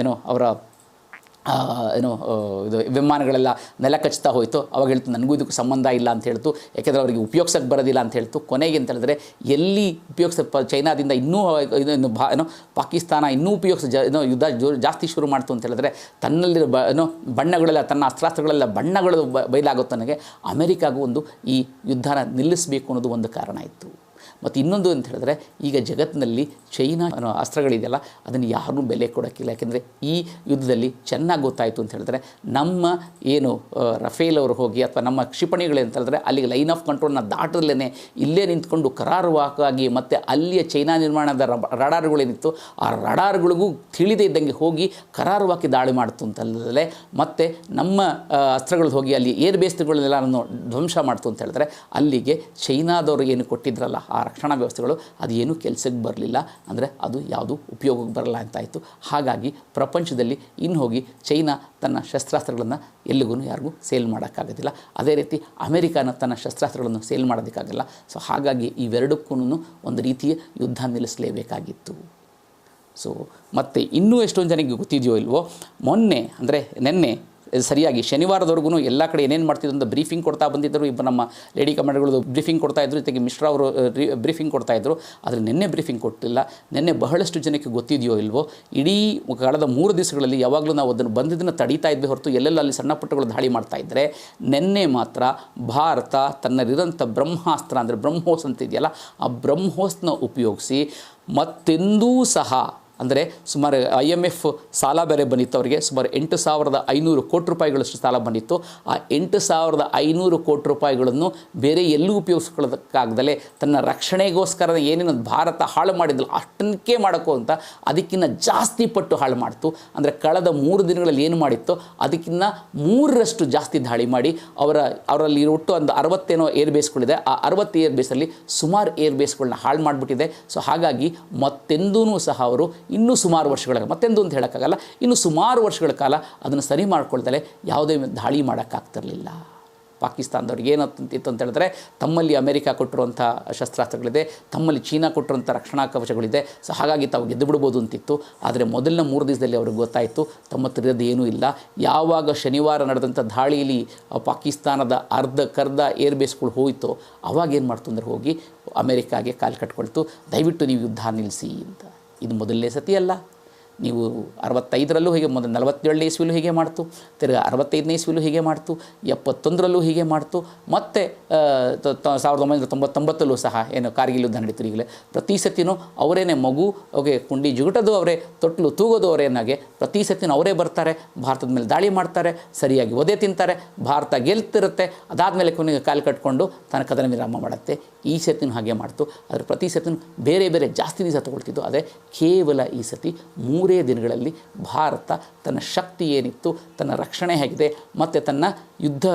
ಏನು, ಅವರ ಏನು ಇದು ವಿಮಾನಗಳೆಲ್ಲ ನೆಲ ಕಚ್ತಾ ಹೋಯಿತು. ಅವಾಗ ಹೇಳ್ತು, ನನಗೂ ಇದಕ್ಕೆ ಸಂಬಂಧ ಇಲ್ಲ ಅಂತ ಹೇಳ್ತು. ಯಾಕೆಂದರೆ ಅವರಿಗೆ ಉಪಯೋಗಿಸೋಕ್ಕೆ ಬರೋದಿಲ್ಲ ಅಂತ ಹೇಳ್ತು. ಕೊನೆಗೆ ಅಂತ ಹೇಳಿದ್ರೆ, ಎಲ್ಲಿ ಉಪಯೋಗಿಸ ಚೈನಾದಿಂದ ಇನ್ನೂ ಇನ್ನು ಭಾ, ಏನೋ, ಪಾಕಿಸ್ತಾನ ಇನ್ನೂ ಉಪಯೋಗಿಸ, ಜ, ಏನೋ, ಯುದ್ಧ ಜೋ, ಜಾಸ್ತಿ ಶುರು ಮಾಡ್ತು ಅಂತ ಹೇಳಿದ್ರೆ, ತನ್ನಲ್ಲಿರೋ ಬ, ಏನೋ, ಬಣ್ಣಗಳೆಲ್ಲ, ತನ್ನ ಅಸ್ತ್ರಾಸ್ತ್ರಗಳೆಲ್ಲ ಬಣ್ಣಗಳು ಬಯಲಾಗುತ್ತೆ ನನಗೆ ಅಮೆರಿಕಾಗೂ ಒಂದು ಈ ಯುದ್ಧನ ನಿಲ್ಲಿಸಬೇಕು ಅನ್ನೋದು ಒಂದು ಕಾರಣ ಇತ್ತು. ಮತ್ತು ಇನ್ನೊಂದು ಅಂತ ಹೇಳಿದ್ರೆ, ಈಗ ಜಗತ್ತಿನಲ್ಲಿ ಚೈನಾ ಅನ್ನೋ ಅಸ್ತ್ರಗಳಿದೆಯಲ್ಲ, ಅದನ್ನು ಯಾರೂ ಬೆಲೆ ಕೊಡೋಕ್ಕಿಲ್ಲ. ಯಾಕೆಂದರೆ ಈ ಯುದ್ಧದಲ್ಲಿ ಚೆನ್ನಾಗಿ ಗೊತ್ತಾಯಿತು ಅಂತ ಹೇಳಿದ್ರೆ, ನಮ್ಮ ಏನು ರಫೇಲ್ ಅವರು ಹೋಗಿ ಅಥವಾ ನಮ್ಮ ಕ್ಷಿಪಣಿಗಳು ಅಂತ ಹೇಳಿದ್ರೆ, ಅಲ್ಲಿಗೆ ಲೈನ್ ಆಫ್ ಕಂಟ್ರೋಲ್ನ ದಾಟದಲ್ಲೇ ಇಲ್ಲೇ ನಿಂತ್ಕೊಂಡು ಕರಾರುವಾಕಾಗಿ ಮತ್ತು ಅಲ್ಲಿಯ ಚೈನಾ ನಿರ್ಮಾಣದ ರಡಾರ್ಗಳೇನಿತ್ತು ಆ ರಡಾರ್ಗಳಿಗೂ ತಿಳಿದೇ ಇದ್ದಂಗೆ ಹೋಗಿ ಕರಾರುವಾಕಿ ದಾಳಿ ಮಾಡ್ತು ಅಂತಲ್ಲದೆ ಮತ್ತು ನಮ್ಮ ಅಸ್ತ್ರಗಳು ಹೋಗಿ ಅಲ್ಲಿ ಏರ್ ಬೇಸ್ಗಳನ್ನೆಲ್ಲ ಧ್ವಂಸ ಮಾಡ್ತು ಅಂತ ಹೇಳಿದ್ರೆ, ಅಲ್ಲಿಗೆ ಚೈನಾದವರು ಏನು ಕೊಟ್ಟಿದ್ರಲ್ಲ, ಆ ರಕ್ಷಣಾ ವ್ಯವಸ್ಥೆಗಳು, ಅದು ಏನೂ ಕೆಲಸಕ್ಕೆ ಬರಲಿಲ್ಲ ಅಂದರೆ ಅದು ಯಾವುದು ಉಪಯೋಗಕ್ಕೆ ಬರಲ್ಲ ಅಂತಾಯಿತು. ಹಾಗಾಗಿ ಪ್ರಪಂಚದಲ್ಲಿ ಇನ್ನು ಹೋಗಿ ಚೈನಾ ತನ್ನ ಶಸ್ತ್ರಾಸ್ತ್ರಗಳನ್ನು ಎಲ್ಲಿಗೂ ಯಾರಿಗೂ ಸೇಲ್ ಮಾಡೋಕ್ಕಾಗೋದಿಲ್ಲ. ಅದೇ ರೀತಿ ಅಮೆರಿಕಾನ ತನ್ನ ಶಸ್ತ್ರಾಸ್ತ್ರಗಳನ್ನು ಸೇಲ್ ಮಾಡೋದಕ್ಕಾಗಲ್ಲ. ಸೊ ಹಾಗಾಗಿ ಇವೆರಡಕ್ಕೂ ಒಂದು ರೀತಿಯ ಯುದ್ಧ ನಿಲ್ಲಿಸಲೇಬೇಕಾಗಿತ್ತು. ಸೊ ಮತ್ತು ಇನ್ನೂ ಎಷ್ಟೊಂದು ಜನಕ್ಕೆ ಗೊತ್ತಿದೆಯೋ ಇಲ್ವೋ, ಮೊನ್ನೆ ಅಂದರೆ ನಿನ್ನೆ ಸರಿಯಾಗಿ ಶನಿವಾರದವರೆಗೂ ಎಲ್ಲ ಕಡೆ ಏನೇನು ಮಾಡ್ತಿದ್ರು ಅಂತ ಬ್ರೀಫಿಂಗ್ ಕೊಡ್ತಾ ಬಂದಿದ್ದರು. ಇಬ್ಬರು ನಮ್ಮ ಲೇಡಿ ಕಮಾಂಡರ್ಗಳು ಬ್ರೀಫಿಂಗ್ ಕೊಡ್ತಾ ಇದ್ರು. ಜೊತೆಗೆ ಮಿಶ್ರಾ ಅವರು ಬ್ರೀಫಿಂಗ್ ಕೊಡ್ತಾ ಇದ್ರು. ಆದರೆ ನಿನ್ನೆ ಬ್ರೀಫಿಂಗ್ ಕೊಟ್ಟಿಲ್ಲ. ನಿನ್ನೆ ಬಹಳಷ್ಟು ಜನಕ್ಕೆ ಗೊತ್ತಿದೆಯೋ ಇಲ್ವೋ, ಇಡೀ ಕಳೆದ ಮೂರು ದಿವಸಗಳಲ್ಲಿ ಯಾವಾಗಲೂ ನಾವು ಅದನ್ನು ಬಂದಿದ್ದನ್ನು ತಡೀತಾ ಇದ್ವಿ ಹೊರತು ಎಲ್ಲೆಲ್ಲ ಅಲ್ಲಿ ಸಣ್ಣ ಪುಟ್ಟಗಳು ದಾಳಿ ಮಾಡ್ತಾ ಇದ್ದರೆ ನಿನ್ನೆ ಮಾತ್ರ ಭಾರತ ತನ್ನಲ್ಲಿರೋಂಥ ಬ್ರಹ್ಮಾಸ್ತ್ರ ಅಂದರೆ ಬ್ರಹ್ಮೋಸ್ ಅಂತ ಇದೆಯಲ್ಲ ಆ ಬ್ರಹ್ಮೋಸ್ನ ಉಪಯೋಗಿಸಿ ಮತ್ತೆಂದೂ ಸಹ ಅಂದರೆ ಸುಮಾರು ಐ ಎಂ ಎಫ್ ಸಾಲ ಬೇರೆ ಬಂದಿತ್ತು ಅವರಿಗೆ. ಸುಮಾರು ಎಂಟು ಸಾವಿರದ ಐನೂರು ಕೋಟಿ ರೂಪಾಯಿಗಳಷ್ಟು ಸಾಲ ಬಂದಿತ್ತು. ಆ ಎಂಟು ಸಾವಿರದ ಐನೂರು ಕೋಟಿ ರೂಪಾಯಿಗಳನ್ನು ಬೇರೆ ಎಲ್ಲೂ ಉಪಯೋಗಿಸ್ಕೊಳ್ಳೋದಕ್ಕಾಗ್ದಲೇ ತನ್ನ ರಕ್ಷಣೆಗೋಸ್ಕರ ಏನೇನು ಭಾರತ ಹಾಳು ಮಾಡಿದ್ಲು ಅಷ್ಟನ್ನೇ ಮಾಡೋಕ್ಕೋ ಅಂತ ಅದಕ್ಕಿಂತ ಜಾಸ್ತಿ ಪಟ್ಟು ಹಾಳು ಮಾಡ್ತು. ಅಂದರೆ ಕಳೆದ ಮೂರು ದಿನಗಳಲ್ಲಿ ಏನು ಮಾಡಿತ್ತು? ಅದಕ್ಕಿಂತ ಮೂರರಷ್ಟು ಜಾಸ್ತಿ ದಾಳಿ ಮಾಡಿ ಅವರ, ಅವರಲ್ಲಿ ಒಟ್ಟು ಒಂದು ಅರವತ್ತೇನೋ ಏರ್ ಬೇಸ್ಗಳಿದೆ ಆ ಅರವತ್ತು ಏರ್ ಬೇಸಲ್ಲಿ ಸುಮಾರು ಏರ್ ಬೇಸ್ಗಳನ್ನ ಹಾಳು ಮಾಡಿಬಿಟ್ಟಿದೆ. ಸೊ ಹಾಗಾಗಿ ಮತ್ತೆಂದೂ ಸಹ ಅವರು ಇನ್ನೂ ಸುಮಾರು ವರ್ಷಗಳ ಮತ್ತೆಂದು ಅಂತ ಹೇಳೋಕ್ಕಾಗಲ್ಲ, ಇನ್ನು ಸುಮಾರು ವರ್ಷಗಳ ಕಾಲ ಅದನ್ನು ಸರಿ ಮಾಡ್ಕೊಳ್ದಲೆ ಯಾವುದೇ ದಾಳಿ ಮಾಡೋಕ್ಕಾಗ್ತಿರಲಿಲ್ಲ. ಪಾಕಿಸ್ತಾನದವ್ರಿಗೆ ಏನಂತಿತ್ತು ಅಂತ ಹೇಳಿದ್ರೆ, ತಮ್ಮಲ್ಲಿ ಅಮೆರಿಕ ಕೊಟ್ಟಿರುವಂಥ ಶಸ್ತ್ರಾಸ್ತ್ರಗಳಿದೆ, ತಮ್ಮಲ್ಲಿ ಚೀನಾ ಕೊಟ್ಟಿರುವಂಥ ರಕ್ಷಣಾ ಕವಚಗಳಿದೆ, ಸೊ ಹಾಗಾಗಿ ತಾವು ಗೆದ್ದು ಬಿಡ್ಬೋದು ಅಂತಿತ್ತು. ಆದರೆ ಮೊದಲಿನ ಮೂರು ದಿವಸದಲ್ಲಿ ಅವ್ರಿಗೆ ಗೊತ್ತಾಯಿತು ತಮ್ಮ ಹತ್ರ ಏನೂ ಇಲ್ಲ. ಯಾವಾಗ ಶನಿವಾರ ನಡೆದಂಥ ದಾಳಿಯಲ್ಲಿ ಪಾಕಿಸ್ತಾನದ ಅರ್ಧ ಕರ್ಧ ಏರ್ ಬೇಸ್ಗಳು ಹೋಯಿತು, ಅವಾಗ ಏನು ಮಾಡ್ತು ಅಂದರೆ ಹೋಗಿ ಅಮೆರಿಕಾಗೆ ಕಾಲು ಕಟ್ಕೊಳ್ತು, ದಯವಿಟ್ಟು ನೀವು ಯುದ್ಧ ನಿಲ್ಲಿಸಿ ಅಂತ. ಇದು ಮೊದಲನೇ ಸತಿ ಅಲ್ಲ ನೀವು ಅರವತ್ತೈದರಲ್ಲೂ ಹೀಗೆ ಮೊದಲು ನಲವತ್ತೇಳನೇ ಇಸ್ವಿಲೂ ಹೀಗೆ ಮಾಡ್ತು, ತಿರ್ಗಿ ಅರವತ್ತೈದನೇ ಇಸ್ವಿಲೂ ಹೀಗೆ ಮಾಡ್ತು, ಎಪ್ಪತ್ತೊಂದರಲ್ಲೂ ಹೀಗೆ ಮಾಡ್ತು, ಮತ್ತು ಸಾವಿರದ ಒಂಬೈನೂರ ತೊಂಬತ್ತೊಂಬತ್ತಲ್ಲೂ ಸಹ ಏನು ಕಾರ್ಗಿಲ್ ಯುದ್ಧ ನಡೀತು ಈಗಲೇ. ಪ್ರತಿ ಸತಿನೂ ಅವರೇನೆ ಮಗು ಅವರಿಗೆ ಕುಂಡಿ ಜುಗುಟೋದು ಅವರೇ, ತೊಟ್ಲು ತೂಗೋದು ಅವರೇನಾಗೆ ಪ್ರತಿ ಸತಿನೂ ಅವರೇ ಬರ್ತಾರೆ, ಭಾರತದ ಮೇಲೆ ದಾಳಿ ಮಾಡ್ತಾರೆ, ಸರಿಯಾಗಿ ಒದೆ ತಿಂತಾರೆ, ಭಾರತ ಗೆಲ್ತಿರುತ್ತೆ, ಅದಾದಮೇಲೆ ಕೊನೆಗೆ ಕಾಲು ಕಟ್ಕೊಂಡು ತನ್ನ ಕದನ ವಿರಾಮ ಮಾಡುತ್ತೆ. ಈ ಸತಿನೂ ಹಾಗೆ ಮಾಡ್ತು, ಆದರೆ ಪ್ರತಿ ಸತಿನೂ ಬೇರೆ ಬೇರೆ ಜಾಸ್ತಿ ದಿವಸ ತೊಗೊಳ್ತಿದ್ದು, ಅದೇ ಕೇವಲ ಈ ಸತಿ ಮೂರೇ ದಿನಗಳಲ್ಲಿ ಭಾರತ ತನ್ನ ಶಕ್ತಿ ಏನಿತ್ತು, ತನ್ನ ರಕ್ಷಣೆ ಹೇಗಿದೆ, ಮತ್ತು ತನ್ನ ಯುದ್ಧ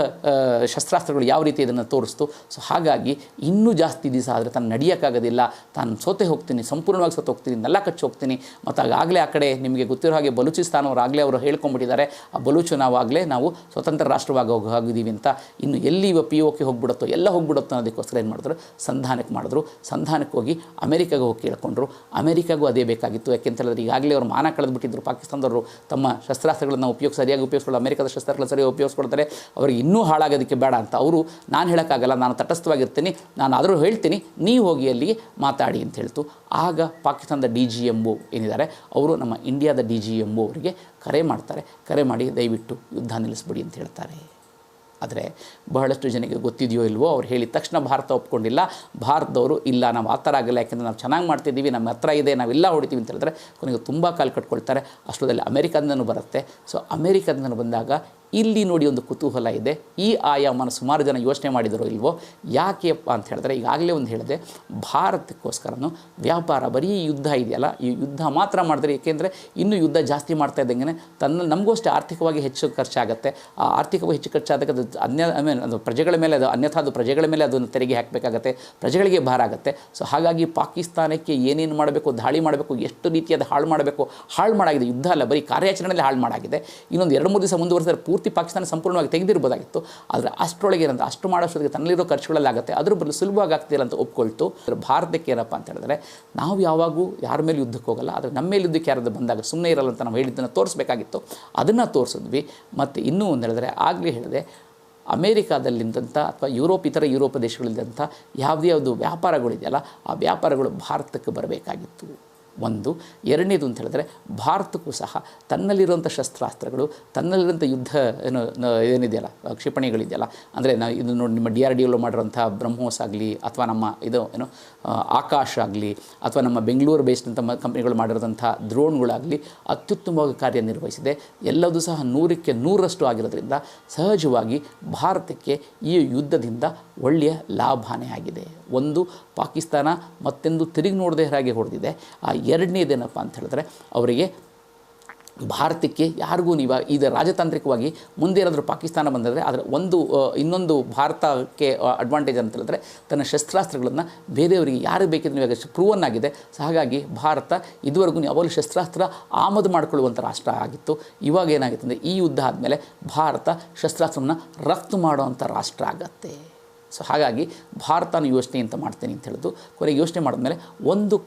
ಶಸ್ತ್ರಾಸ್ತ್ರಗಳು ಯಾವ ರೀತಿ ಇದನ್ನು ತೋರಿಸ್ತು. ಸೊ ಹಾಗಾಗಿ ಇನ್ನೂ ಜಾಸ್ತಿ ದಿವಸ ಆದರೆ ತಾನು ನಡೆಯೋಕ್ಕಾಗೋದಿಲ್ಲ. ತಾನು ಸೋತೆ ಹೋಗ್ತೀನಿ, ಸಂಪೂರ್ಣವಾಗಿ ಸೋತೆ ಹೋಗ್ತೀನಿ, ನೆಲ್ಲ ಕಚ್ಚಿ ಹೋಗ್ತೀನಿ. ಮತ್ತು ಆಗಾಗಲೇ ಆ ಕಡೆ ನಿಮಗೆ ಗೊತ್ತಿರೋ ಹಾಗೆ ಬಲೂಚಿಸ್ತಾನ ಅವರು ಆಗಲೇ ಅವರು ಹೇಳ್ಕೊಂಡ್ಬಿಟ್ಟಿದ್ದಾರೆ ಆ ಬಲೂಚು ನಾವು ಆಗಲೇ ನಾವು ಸ್ವತಂತ್ರ ರಾಷ್ಟ್ರವಾಗಿ ಹೋಗಿ ಹೋಗಿದ್ದೀವಿ ಅಂತ ಇನ್ನು ಎಲ್ಲಿ ಇವ ಪಿ ಓಕೆ ಹೋಗ್ಬಿಡುತ್ತೋ, ಎಲ್ಲ ಹೋಗ್ಬಿಡುತ್ತೋ ಅನ್ನೋದಕ್ಕೋಸ್ಕರ ಏನು ಮಾಡಿದ್ರು? ಸಂಧಾನಕ್ಕೆ ಮಾಡಿದ್ರು. ಸಂಧಾನಕ್ಕೆ ಹೋಗಿ ಅಮೆರಿಕಾಗೆ ಹೋಗಿ ಕೇಳ್ಕೊಂಡ್ರು. ಅಮೆರಿಕಾಗೂ ಅದೇ ಬೇಕಾಗಿತ್ತು. ಯಾಕೆಂತ ಹೇಳಿದ್ರೆ ಈಗಾಗಲೇ ಅವರು ಕಳೆದುಬಿಟ್ಟಿದ್ರು. ಪಾಕಿಸ್ತಾನದವರು ತಮ್ಮ ಶಸ್ತ್ರಾಸ್ತ್ರಗಳನ್ನು ಉಪಯೋಗ ಸರಿಯಾಗಿ ಉಪಯೋಗಿಸ್ಕೊಳ್ಳೋ, ಅಮೆರಿಕದ ಶಸ್ತ್ರಗಳನ್ನು ಸರಿಯಾಗಿ ಉಪಯೋಗಿಸ್ಕೊಳ್ತಾರೆ. ಅವರಿಗೆ ಇನ್ನೂ ಹಾಳಾಗೋದಕ್ಕೆ ಬೇಡ ಅಂತ. ಅವರು ನಾನು ಹೇಳೋಕ್ಕಾಗಲ್ಲ, ನಾನು ತಟಸ್ಥವಾಗಿರ್ತೀನಿ ನಾನು ಆದರೂ ಹೇಳ್ತೀನಿ, ನೀವು ಹೋಗಿ ಅಲ್ಲಿ ಮಾತಾಡಿ ಅಂತ ಹೇಳ್ತು. ಆಗ ಪಾಕಿಸ್ತಾನದ ಡಿ ಜಿ ಒ ಏನಿದ್ದಾರೆ, ಅವರು ನಮ್ಮ ಇಂಡಿಯಾದ ಡಿ ಜಿ ಒ ಅವರಿಗೆ ಕರೆ ಮಾಡ್ತಾರೆ. ಕರೆ ಮಾಡಿ ದಯವಿಟ್ಟು ಯುದ್ಧ ನಿಲ್ಲಿಸ್ಬಿಡಿ ಅಂತ ಹೇಳ್ತಾರೆ. ಆದರೆ ಬಹಳಷ್ಟು ಜನಕ್ಕೆ ಗೊತ್ತಿದೆಯೋ ಇಲ್ವೋ ಅವ್ರು ಹೇಳಿದ ತಕ್ಷಣ ಭಾರತ ಒಪ್ಕೊಂಡಿಲ್ಲ. ಭಾರತದವರು ಇಲ್ಲ, ನಾವು ಆ ಥರ ಆಗಲ್ಲ, ಯಾಕೆಂದರೆ ನಾವು ಚೆನ್ನಾಗಿ ಮಾಡ್ತಿದ್ದೀವಿ, ನಮ್ಮ ಹತ್ರ ಇದೆ, ನಾವೆಲ್ಲ ಹೊಡಿತೀವಿ ಅಂತ ಹೇಳಿದ್ರೆ ಕೊನೆಗೆ ತುಂಬ ಕಾಲು ಕಟ್ಕೊಳ್ತಾರೆ. ಅಷ್ಟರಲ್ಲಿ ಅಮೆರಿಕದಿಂದನೂ ಬರುತ್ತೆ. ಸೊ ಅಮೆರಿಕದಿಂದ ಬಂದಾಗ ಇಲ್ಲಿ ನೋಡಿ ಒಂದು ಕುತೂಹಲ ಇದೆ. ಈ ಆಯಾಮನ ಸುಮಾರು ಜನ ಯೋಚನೆ ಮಾಡಿದರೋ ಇಲ್ವೋ? ಯಾಕೆಪ್ಪ ಅಂತ ಹೇಳಿದ್ರೆ, ಈಗಾಗಲೇ ಒಂದು ಹೇಳಿದೆ ಭಾರತಕ್ಕೋಸ್ಕರನು ವ್ಯಾಪಾರ ಬರೀ ಯುದ್ಧ ಇದೆಯಲ್ಲ, ಈ ಯುದ್ಧ ಮಾತ್ರ ಮಾಡಿದ್ರೆ ಏಕೆಂದರೆ ಇನ್ನೂ ಯುದ್ಧ ಜಾಸ್ತಿ ಮಾಡ್ತಾ ಇದ್ದಂಗೆ ತನ್ನ ನಮಗೂ ಅಷ್ಟೇ ಆರ್ಥಿಕವಾಗಿ ಹೆಚ್ಚು ಖರ್ಚಾಗುತ್ತೆ. ಆ ಆರ್ಥಿಕವಾಗಿ ಹೆಚ್ಚು ಖರ್ಚಾದಾಗ ಅದು ಅನ್ಯ ಐ ಮೀನ್ ಅದು ಪ್ರಜೆಗಳ ಮೇಲೆ ಅದು ಅನ್ಯಥಾ ಅದು ಪ್ರಜೆಗಳ ಮೇಲೆ ಅದನ್ನು ತೆರಿಗೆ ಹಾಕಬೇಕಾಗತ್ತೆ, ಪ್ರಜೆಗಳಿಗೆ ಭಾರ ಆಗುತ್ತೆ. ಸೊ ಹಾಗಾಗಿ ಪಾಕಿಸ್ತಾನಕ್ಕೆ ಏನೇನು ಮಾಡಬೇಕು, ದಾಳಿ ಮಾಡಬೇಕು, ಎಷ್ಟು ರೀತಿಯಾದ ಹಾಳು ಮಾಡಬೇಕು, ಹಾಳು ಮಾಡಾಗಿದೆ, ಯುದ್ಧ ಅಲ್ಲ, ಬರೀ ಕಾರ್ಯಾಚರಣೆಯಲ್ಲಿ ಹಾಳು ಮಾಡಾಗಿದೆ. ಇನ್ನೊಂದು ಎರಡು ಮೂರು ದಿವಸ ಮುಂದುವರೆಸಿದ್ರೆ ಪೂರ್ತಿ ಪೂರ್ತಿ ಪಾಕಿಸ್ತಾನ ಸಂಪೂರ್ಣವಾಗಿ ತೆಗೆದಿರ್ಬೋದಾಗಿತ್ತು. ಆದರೆ ಅಷ್ಟರೊಳಗೆ ಏನಂತ ಅಷ್ಟು ಮಾಡೋಷ್ಟೊತ್ತಿಗೆ ತನ್ನಲ್ಲಿರೋ ಖರ್ಚುಗಳಲ್ಲಾಗುತ್ತೆ ಅದ್ರ ಬದಲು ಸುಲಭವಾಗಿ ಆಗ್ತಿಲ್ಲ ಅಂತ ಒಪ್ಕೊಳ್ತು. ಭಾರತಕ್ಕೆ ಏನಪ್ಪ ಅಂತ ಹೇಳಿದ್ರೆ, ನಾವು ಯಾವಾಗೂ ಯಾರ ಮೇಲೆ ಯುದ್ಧಕ್ಕೆ ಹೋಗಲ್ಲ. ಆದರೆ ನಮ್ಮ ಮೇಲೆ ಯುದ್ಧಕ್ಕೆ ಯಾರಾದ್ರು ಬಂದಾಗ ಸುಮ್ಮನೆ ಇರಲ್ಲ ಅಂತ ನಾವು ಹೇಳಿದ್ದನ್ನು ತೋರಿಸ್ಬೇಕಾಗಿತ್ತು. ಅದನ್ನು ತೋರಿಸಿದ್ವಿ. ಮತ್ತು ಇನ್ನೂ ಒಂದು ಹೇಳಿದ್ರೆ, ಆಗಲೇ ಹೇಳಿದೆ, ಅಮೇರಿಕಾದಲ್ಲಿದ್ದಂಥ ಅಥವಾ ಯುರೋಪ್, ಇತರ ಯುರೋಪ್ ದೇಶಗಳಿದ್ದಂಥ ಯಾವುದೇ ಯಾವುದು ವ್ಯಾಪಾರಗಳಿದೆಯಲ್ಲ ಆ ವ್ಯಾಪಾರಗಳು ಭಾರತಕ್ಕೆ ಬರಬೇಕಾಗಿತ್ತು. ಒಂದು. ಎರಡನೇದು ಅಂತ ಹೇಳಿದ್ರೆ, ಭಾರತಕ್ಕೂ ಸಹ ತನ್ನಲ್ಲಿರುವಂಥ ಶಸ್ತ್ರಾಸ್ತ್ರಗಳು, ತನ್ನಲ್ಲಿರುವಂಥ ಯುದ್ಧ ಏನು ಏನಿದೆಯಲ್ಲ, ಕ್ಷಿಪಣಿಗಳಿದೆಯಲ್ಲ, ಅಂದರೆ ನಾವು ಇದು ನೋಡಿ ನಿಮ್ಮ ಡಿ ಆರ್ ಡಿ ಎಲ್ಲೋ ಮಾಡಿರೋಂಥ ಬ್ರಹ್ಮೋಸ್ ಆಗಲಿ, ಅಥವಾ ನಮ್ಮ ಇದು ಏನು ಆಕಾಶ ಆಗಲಿ, ಅಥವಾ ನಮ್ಮ ಬೆಂಗಳೂರು ಬೇಸ್ಡ್ ಅಂತ ಕಂಪ್ನಿಗಳು ಮಾಡಿರೋಂಥ ದ್ರೋಣ್ಗಳಾಗಲಿ ಅತ್ಯುತ್ತಮವಾಗಿ ಕಾರ್ಯನಿರ್ವಹಿಸಿದೆ. ಎಲ್ಲದೂ ಸಹ ನೂರಕ್ಕೆ ನೂರರಷ್ಟು ಆಗಿರೋದ್ರಿಂದ ಸಹಜವಾಗಿ ಭಾರತಕ್ಕೆ ಈ ಯುದ್ಧದಿಂದ ಒಳ್ಳೆಯ ಲಾಭನೇ ಆಗಿದೆ. ಒಂದು ಪಾಕಿಸ್ತಾನ ಮತ್ತೊಂದು ತಿರುಗಿ ನೋಡದೆ ಹಾಗೆ ಹೊಡೆದಿದೆ. ಆ ಎರಡನೇದೇನಪ್ಪ ಅಂತ ಹೇಳಿದ್ರೆ ಅವರಿಗೆ ಭಾರತಕ್ಕೆ ಯಾರಿಗೂ ನೀವು ಇದು ರಾಜತಾಂತ್ರಿಕವಾಗಿ ಮುಂದೆ ಏನಾದರೂ ಪಾಕಿಸ್ತಾನ ಬಂದರೆ ಅದರ ಒಂದು ಇನ್ನೊಂದು ಭಾರತಕ್ಕೆ ಅಡ್ವಾಂಟೇಜ್ ಅಂತ ಹೇಳಿದ್ರೆ ತನ್ನ ಶಸ್ತ್ರಾಸ್ತ್ರಗಳನ್ನು ಬೇರೆಯವರಿಗೆ ಯಾರು ಬೇಕಿದ್ರೆ ಇವಾಗ ಪ್ರೂವನ್ ಆಗಿದೆ ಸೊ ಹಾಗಾಗಿ ಭಾರತ ಇದುವರೆಗೂ ಯಾವಾಗಲೂ ಶಸ್ತ್ರಾಸ್ತ್ರ ಆಮದು ಮಾಡಿಕೊಳ್ಳುವಂಥ ರಾಷ್ಟ್ರ ಆಗಿತ್ತು. ಇವಾಗ ಏನಾಗುತ್ತೆ ಅಂದರೆ ಈ ಯುದ್ಧ ಆದಮೇಲೆ ಭಾರತ ಶಸ್ತ್ರಾಸ್ತ್ರವನ್ನು ರಫ್ತು ಮಾಡುವಂಥ ರಾಷ್ಟ್ರ ಆಗತ್ತೆ. ಸೊ ಹಾಗಾಗಿ ಭಾರತನ ಯೋಚನೆ ಅಂತ ಮಾಡ್ತೇನೆ ಅಂತ ಹೇಳಿದ್ದು. ಕೊನೆಗೆ ಯೋಚನೆ ಮಾಡಿದ್ಮೇಲೆ ಒಂದು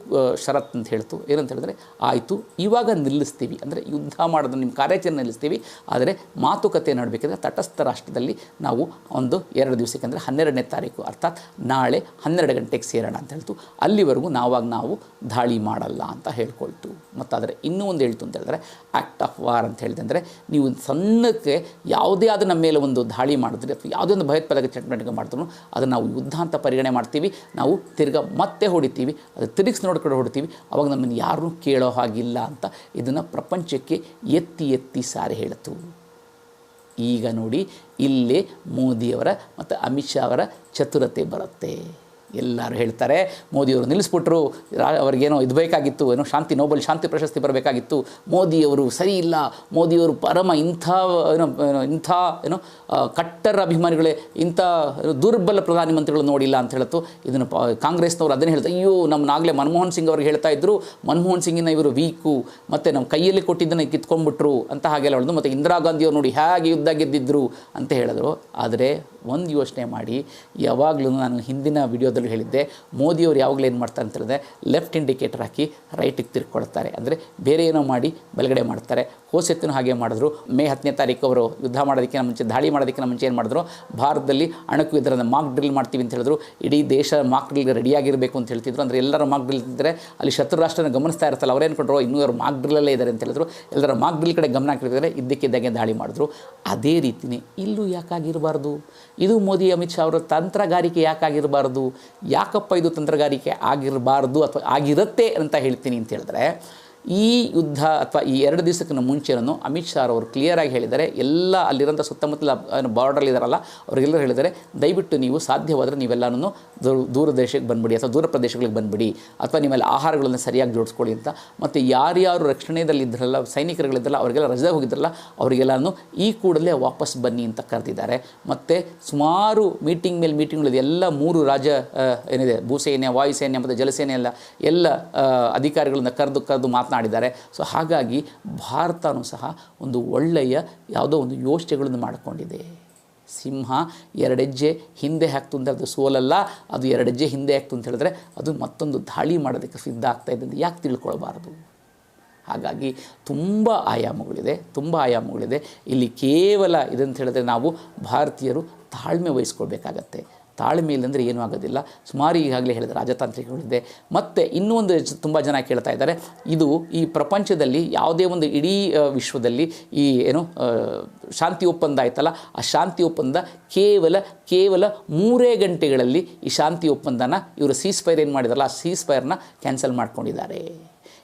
ಷರತ್ ಷರತ್ತು ಅಂತ ಹೇಳ್ತು. ಏನಂತ ಹೇಳಿದ್ರೆ, ಆಯಿತು, ಇವಾಗ ನಿಲ್ಲಿಸ್ತೀವಿ. ಅಂದರೆ ಯುದ್ಧ ಮಾಡೋದು ನಿಮ್ಮ ಕಾರ್ಯಾಚರಣೆ ನಿಲ್ಲಿಸ್ತೀವಿ. ಆದರೆ ಮಾತುಕತೆ ನಡಬೇಕಿದ್ರೆ ತಟಸ್ಥ ರಾಷ್ಟ್ರದಲ್ಲಿ ನಾವು ಒಂದು ಎರಡು ದಿವಸಕ್ಕೆ ಅಂದರೆ ಹನ್ನೆರಡನೇ ತಾರೀಕು, ಅರ್ಥಾತ್ ನಾಳೆ ಹನ್ನೆರಡು ಗಂಟೆಗೆ ಸೇರೋಣ ಅಂತ ಹೇಳ್ತು. ಅಲ್ಲಿವರೆಗೂ ನಾವಾಗ ನಾವು ದಾಳಿ ಮಾಡಲ್ಲ ಅಂತ ಹೇಳ್ಕೊಳ್ತು. ಮತ್ತು ಆದರೆ ಇನ್ನೂ ಒಂದು ಹೇಳ್ತು ಅಂತ ಹೇಳಿದ್ರೆ ಆ್ಯಕ್ಟ್ ಆಫ್ ವಾರ್ ಅಂತ ಹೇಳಿದೆ ಅಂದರೆ, ನೀವು ಸಣ್ಣಕ್ಕೆ ಯಾವುದೇ ಆದ ನಮ್ಮ ಮೇಲೆ ಒಂದು ದಾಳಿ ಮಾಡಿದ್ರೆ ಅಥವಾ ಯಾವುದೇ ಒಂದು ಭಯೋತ್ಪಾದಕ ಚಟುವಟಿಕೆ ಮಾಡಿದ್ರು ಅದನ್ನು ನಾವು ಯುದ್ಧ ಅಂತ ಪರಿಗಣನೆ ಮಾಡ್ತೀವಿ, ನಾವು ತಿರ್ಗಾ ಮತ್ತೆ ಹೊಡಿತೀವಿ, ಅದು ತಿರುಗಿಸಿ ನೋಡ್ಕೊಂಡು ಹೊಡಿತೀವಿ. ಅವಾಗ ನಮ್ಮನ್ನು ಯಾರೂ ಕೇಳೋ ಹಾಗಿಲ್ಲ ಅಂತ ಇದನ್ನು ಪ್ರಪಂಚಕ್ಕೆ ಎತ್ತಿ ಎತ್ತಿ ಸಾರಿ ಹೇಳಿತು. ಈಗ ನೋಡಿ, ಇಲ್ಲೇ ಮೋದಿಯವರ ಮತ್ತು ಅಮಿತ್ ಶಾ ಅವರ ಚತುರತೆ ಬರುತ್ತೆ. ಎಲ್ಲರೂ ಹೇಳ್ತಾರೆ. ಮೋದಿಯವರು ನಿಲ್ಲಿಸ್ಬಿಟ್ರು. ಅವ್ರಿಗೇನೋ ಇದು ಬೇಕಾಗಿತ್ತು, ಏನೋ ಶಾಂತಿ, ನೋಬಲ್ ಶಾಂತಿ ಪ್ರಶಸ್ತಿ ಬರಬೇಕಾಗಿತ್ತು. ಮೋದಿಯವರು ಸರಿ ಇಲ್ಲ. ಮೋದಿಯವರು ಪರಮ ಇಂಥ, ಏನೋ ಇಂಥ, ಏನೋ ಕಟ್ಟರ ಅಭಿಮಾನಿಗಳೇ, ಇಂಥ ದುರ್ಬಲ ಪ್ರಧಾನಮಂತ್ರಿಗಳು ನೋಡಿಲ್ಲ ಅಂತ ಹೇಳ್ತು ಇದನ್ನು ಕಾಂಗ್ರೆಸ್ನವರು ಅದನ್ನೇ ಹೇಳ್ತಾರೆ ಅಯ್ಯೋ ನಮ್ಮನ್ನಾಗಲೇ ಮನಮೋಹನ್ ಸಿಂಗ್ ಅವ್ರಿಗೆ ಹೇಳ್ತಾ ಇದ್ದರು ಮನಮೋಹನ್ ಸಿಂಗಿನ ಇವರು ವೀಕು. ಮತ್ತು ನಮ್ಮ ಕೈಯಲ್ಲಿ ಕೊಟ್ಟಿದ್ದನ್ನು ಕಿತ್ಕೊಂಡ್ಬಿಟ್ರು ಅಂತ ಹಾಗೆಲ್ಲ ಹೇಳಿದ್ರು ಮತ್ತು ಇಂದಿರಾ ಗಾಂಧಿಯವರು ನೋಡಿ ಹೇಗೆ ಯುದ್ಧ ಗೆದ್ದಿದ್ದರು ಅಂತ ಹೇಳಿದ್ರು. ಆದರೆ ಒಂದು ಯೋಚನೆ ಮಾಡಿ, ಯಾವಾಗಲೂ ನಾನು ಹಿಂದಿನ ವಿಡಿಯೋದಲ್ಲಿ ಹೇಳಿದ್ದೆ, ಮೋದಿಯವರು ಯಾವಾಗಲೂ ಏನು ಮಾಡ್ತಾರೆ ಅಂತ ಹೇಳಿದ್ರೆ ಲೆಫ್ಟ್ ಇಂಡಿಕೇಟರ್ ಹಾಕಿ ರೈಟಿಗೆ ತಿರ್ಕೊಳ್ತಾರೆ. ಅಂದರೆ ಬೇರೆ ಏನೋ ಮಾಡಿ ಬಲಗಡೆ ಮಾಡ್ತಾರೆ. ಹೋಸೆತ್ತಿನ ಹಾಗೆ ಮಾಡಿದ್ರು. ಮೇ ಹತ್ತನೇ ತಾರೀಕು ಅವರು ಯುದ್ಧ ಮಾಡೋದಕ್ಕಿಂತ ಮುಂಚೆ, ದಾಳಿ ಮಾಡೋದಕ್ಕಿಂತ ಮುಂಚೆ ಏನು ಮಾಡಿದ್ರು? ಭಾರತದಲ್ಲಿ ಅಣಕು ಇದರ ಮಾಕ್ ಡ್ರಿಲ್ ಮಾಡ್ತೀವಿ ಅಂತ ಹೇಳಿದ್ರು. ಇಡೀ ದೇಶ ಮಾಕ್ ಡ್ರಿಲ್ಗೆ ರೆಡಿಯಾಗಿರಬೇಕು ಅಂತ ಹೇಳ್ತಿದ್ರು. ಅಂದರೆ ಎಲ್ಲರ ಮಾಕ್ ಡ್ರಿಲ್ ಇದ್ದರೆ ಅಲ್ಲಿ ಶತ್ರು ರಾಷ್ಟ್ರನ ಗಮನಿಸ್ತಾ ಇರ್ತಲ್ಲ ಅವ್ರು ಏನ್ಕೊಂಡ್ರು ಇನ್ನೂ ಅವ್ರು ಮಾಕ್ ಡ್ರಿಲ್ಲಲ್ಲೇ ಇದ್ದಾರೆ ಅಂತ ಹೇಳಿದ್ರು. ಎಲ್ಲರ ಮಾಕ್ ಡ್ರಿಲ್ ಕಡೆ ಗಮನ ಹಾಕಿರ್ತಾರೆ ಇದ್ದಕ್ಕಿದ್ದಾಗೆ ದಾಳಿ ಮಾಡಿದ್ರು. ಅದೇ ರೀತಿಯೇ ಇಲ್ಲೂ ಯಾಕಾಗಿರಬಾರ್ದು? ಇದು ಮೋದಿ, ಅಮಿತ್ ಶಾ ಅವರ ತಂತ್ರಗಾರಿಕೆ ಯಾಕಾಗಿರಬಾರ್ದು ಯಾಕಪ್ಪ ಇದು ತಂತ್ರಗಾರಿಕೆ ಆಗಿರಬಾರ್ದು ಅಥವಾ ಆಗಿರುತ್ತೆ ಅಂತ ಹೇಳ್ತೀನಿ ಅಂತ ಹೇಳಿದ್ರೆ ಈ ಯುದ್ಧ ಅಥವಾ ಈ ಎರಡು ದಿವಸಕ್ಕಿಂತ ಮುಂಚೆನೂ ಅಮಿತ್ ಶಾ ಅವರು ಕ್ಲಿಯರಾಗಿ ಹೇಳಿದ್ದಾರೆ. ಎಲ್ಲ ಅಲ್ಲಿರೋಂಥ ಸುತ್ತಮುತ್ತಲ ಬಾರ್ಡರ್ ಇದ್ದಾರಲ್ಲ ಅವರಿಗೆಲ್ಲರೂ ಹೇಳಿದ್ದಾರೆ, ದಯವಿಟ್ಟು ನೀವು ಸಾಧ್ಯವಾದರೆ ನೀವೆಲ್ಲನೂ ದೂರ ದೂರ ದೇಶಕ್ಕೆ ಬಂದುಬಿಡಿ ಅಥವಾ ದೂರ ಪ್ರದೇಶಗಳಿಗೆ ಬಂದುಬಿಡಿ ಅಥವಾ ನಿಮ್ಮಲ್ಲಿ ಆಹಾರಗಳನ್ನು ಸರಿಯಾಗಿ ಜೋಡಿಸ್ಕೊಳ್ಳಿ ಅಂತ. ಮತ್ತು ಯಾರ್ಯಾರು ರಕ್ಷಣೆಯಲ್ಲಿದ್ದರಲ್ಲ ಸೈನಿಕರುಗಳಿದ್ದಲ್ಲ ಅವರಿಗೆಲ್ಲ ರಜೆ ಹೋಗಿದ್ರಲ್ಲ, ಅವರಿಗೆಲ್ಲನೂ ಈ ಕೂಡಲೇ ವಾಪಸ್ ಬನ್ನಿ ಅಂತ ಕರೆದಿದ್ದಾರೆ. ಮತ್ತು ಸುಮಾರು ಮೀಟಿಂಗ್ ಮೇಲೆ ಮೀಟಿಂಗ್ಗಳಿದೆ ಎಲ್ಲ ಮೂರು ರಾಜ ಏನಿದೆ, ಭೂಸೇನೆ, ವಾಯುಸೇನೆ ಮತ್ತು ಜಲಸೇನೆ ಎಲ್ಲ ಎಲ್ಲ ಅಧಿಕಾರಿಗಳನ್ನ ಕರೆದು ಕರೆದು ಮಾತನಾಡಿದ್ದಾರೆ ಸೊ ಹಾಗಾಗಿ ಭಾರತನೂ ಸಹ ಒಂದು ಒಳ್ಳೆಯ ಯಾವುದೋ ಒಂದು ಯೋಚನೆಗಳನ್ನು ಮಾಡಿಕೊಂಡಿದೆ. ಸಿಂಹ ಎರಡೆಜ್ಜೆ ಹಿಂದೆ ಹಾಕ್ತು ಅಂತ ಅದು ಸೋಲಲ್ಲ, ಅದು ಎರಡೆಜ್ಜೆ ಹಿಂದೆ ಹಾಕ್ತು ಅಂತ ಹೇಳಿದ್ರೆ ಅದು ಮತ್ತೊಂದು ದಾಳಿ ಮಾಡೋದಕ್ಕೆ ಸಿದ್ಧ ಆಗ್ತಾ ಇದೆ ಅಂತ ಯಾಕೆ ತಿಳ್ಕೊಳ್ಬಾರ್ದು? ಹಾಗಾಗಿ ತುಂಬ ಆಯಾಮಗಳಿದೆ ತುಂಬ ಆಯಾಮಗಳಿದೆ. ಇಲ್ಲಿ ಕೇವಲ ಇದಂತ ಹೇಳಿದ್ರೆ ನಾವು ಭಾರತೀಯರು ತಾಳ್ಮೆ ವಹಿಸ್ಕೊಳ್ಬೇಕಾಗತ್ತೆ. ತಾಳ್ಮೆ ಇಲ್ಲಂದರೆ ಏನೂ ಆಗೋದಿಲ್ಲ. ಸುಮಾರು ಈಗಾಗಲೇ ಹೇಳಿದ ರಾಜತಾಂತ್ರಿಕಗಳಿದೆ. ಮತ್ತು ಇನ್ನೂ ಒಂದು ತುಂಬ ಜನ ಕೇಳ್ತಾ ಇದ್ದಾರೆ. ಇದು ಈ ಪ್ರಪಂಚದಲ್ಲಿ ಯಾವುದೇ ಒಂದು ಇಡೀ ವಿಶ್ವದಲ್ಲಿ ಈ ಏನು ಶಾಂತಿ ಒಪ್ಪಂದ ಆಯ್ತಲ್ಲ, ಆ ಶಾಂತಿ ಒಪ್ಪಂದ ಕೇವಲ ಕೇವಲ ಮೂರೇ ಗಂಟೆಗಳಲ್ಲಿ ಈ ಶಾಂತಿ ಒಪ್ಪಂದನ ಇವರು ಸೀಸ್ಫೈರ್ ಏನು ಮಾಡಿದಾರಲ್ಲ, ಆ ಸೀಸ್ಫೈರ್ನ ಕ್ಯಾನ್ಸಲ್ ಮಾಡ್ಕೊಂಡಿದ್ದಾರೆ.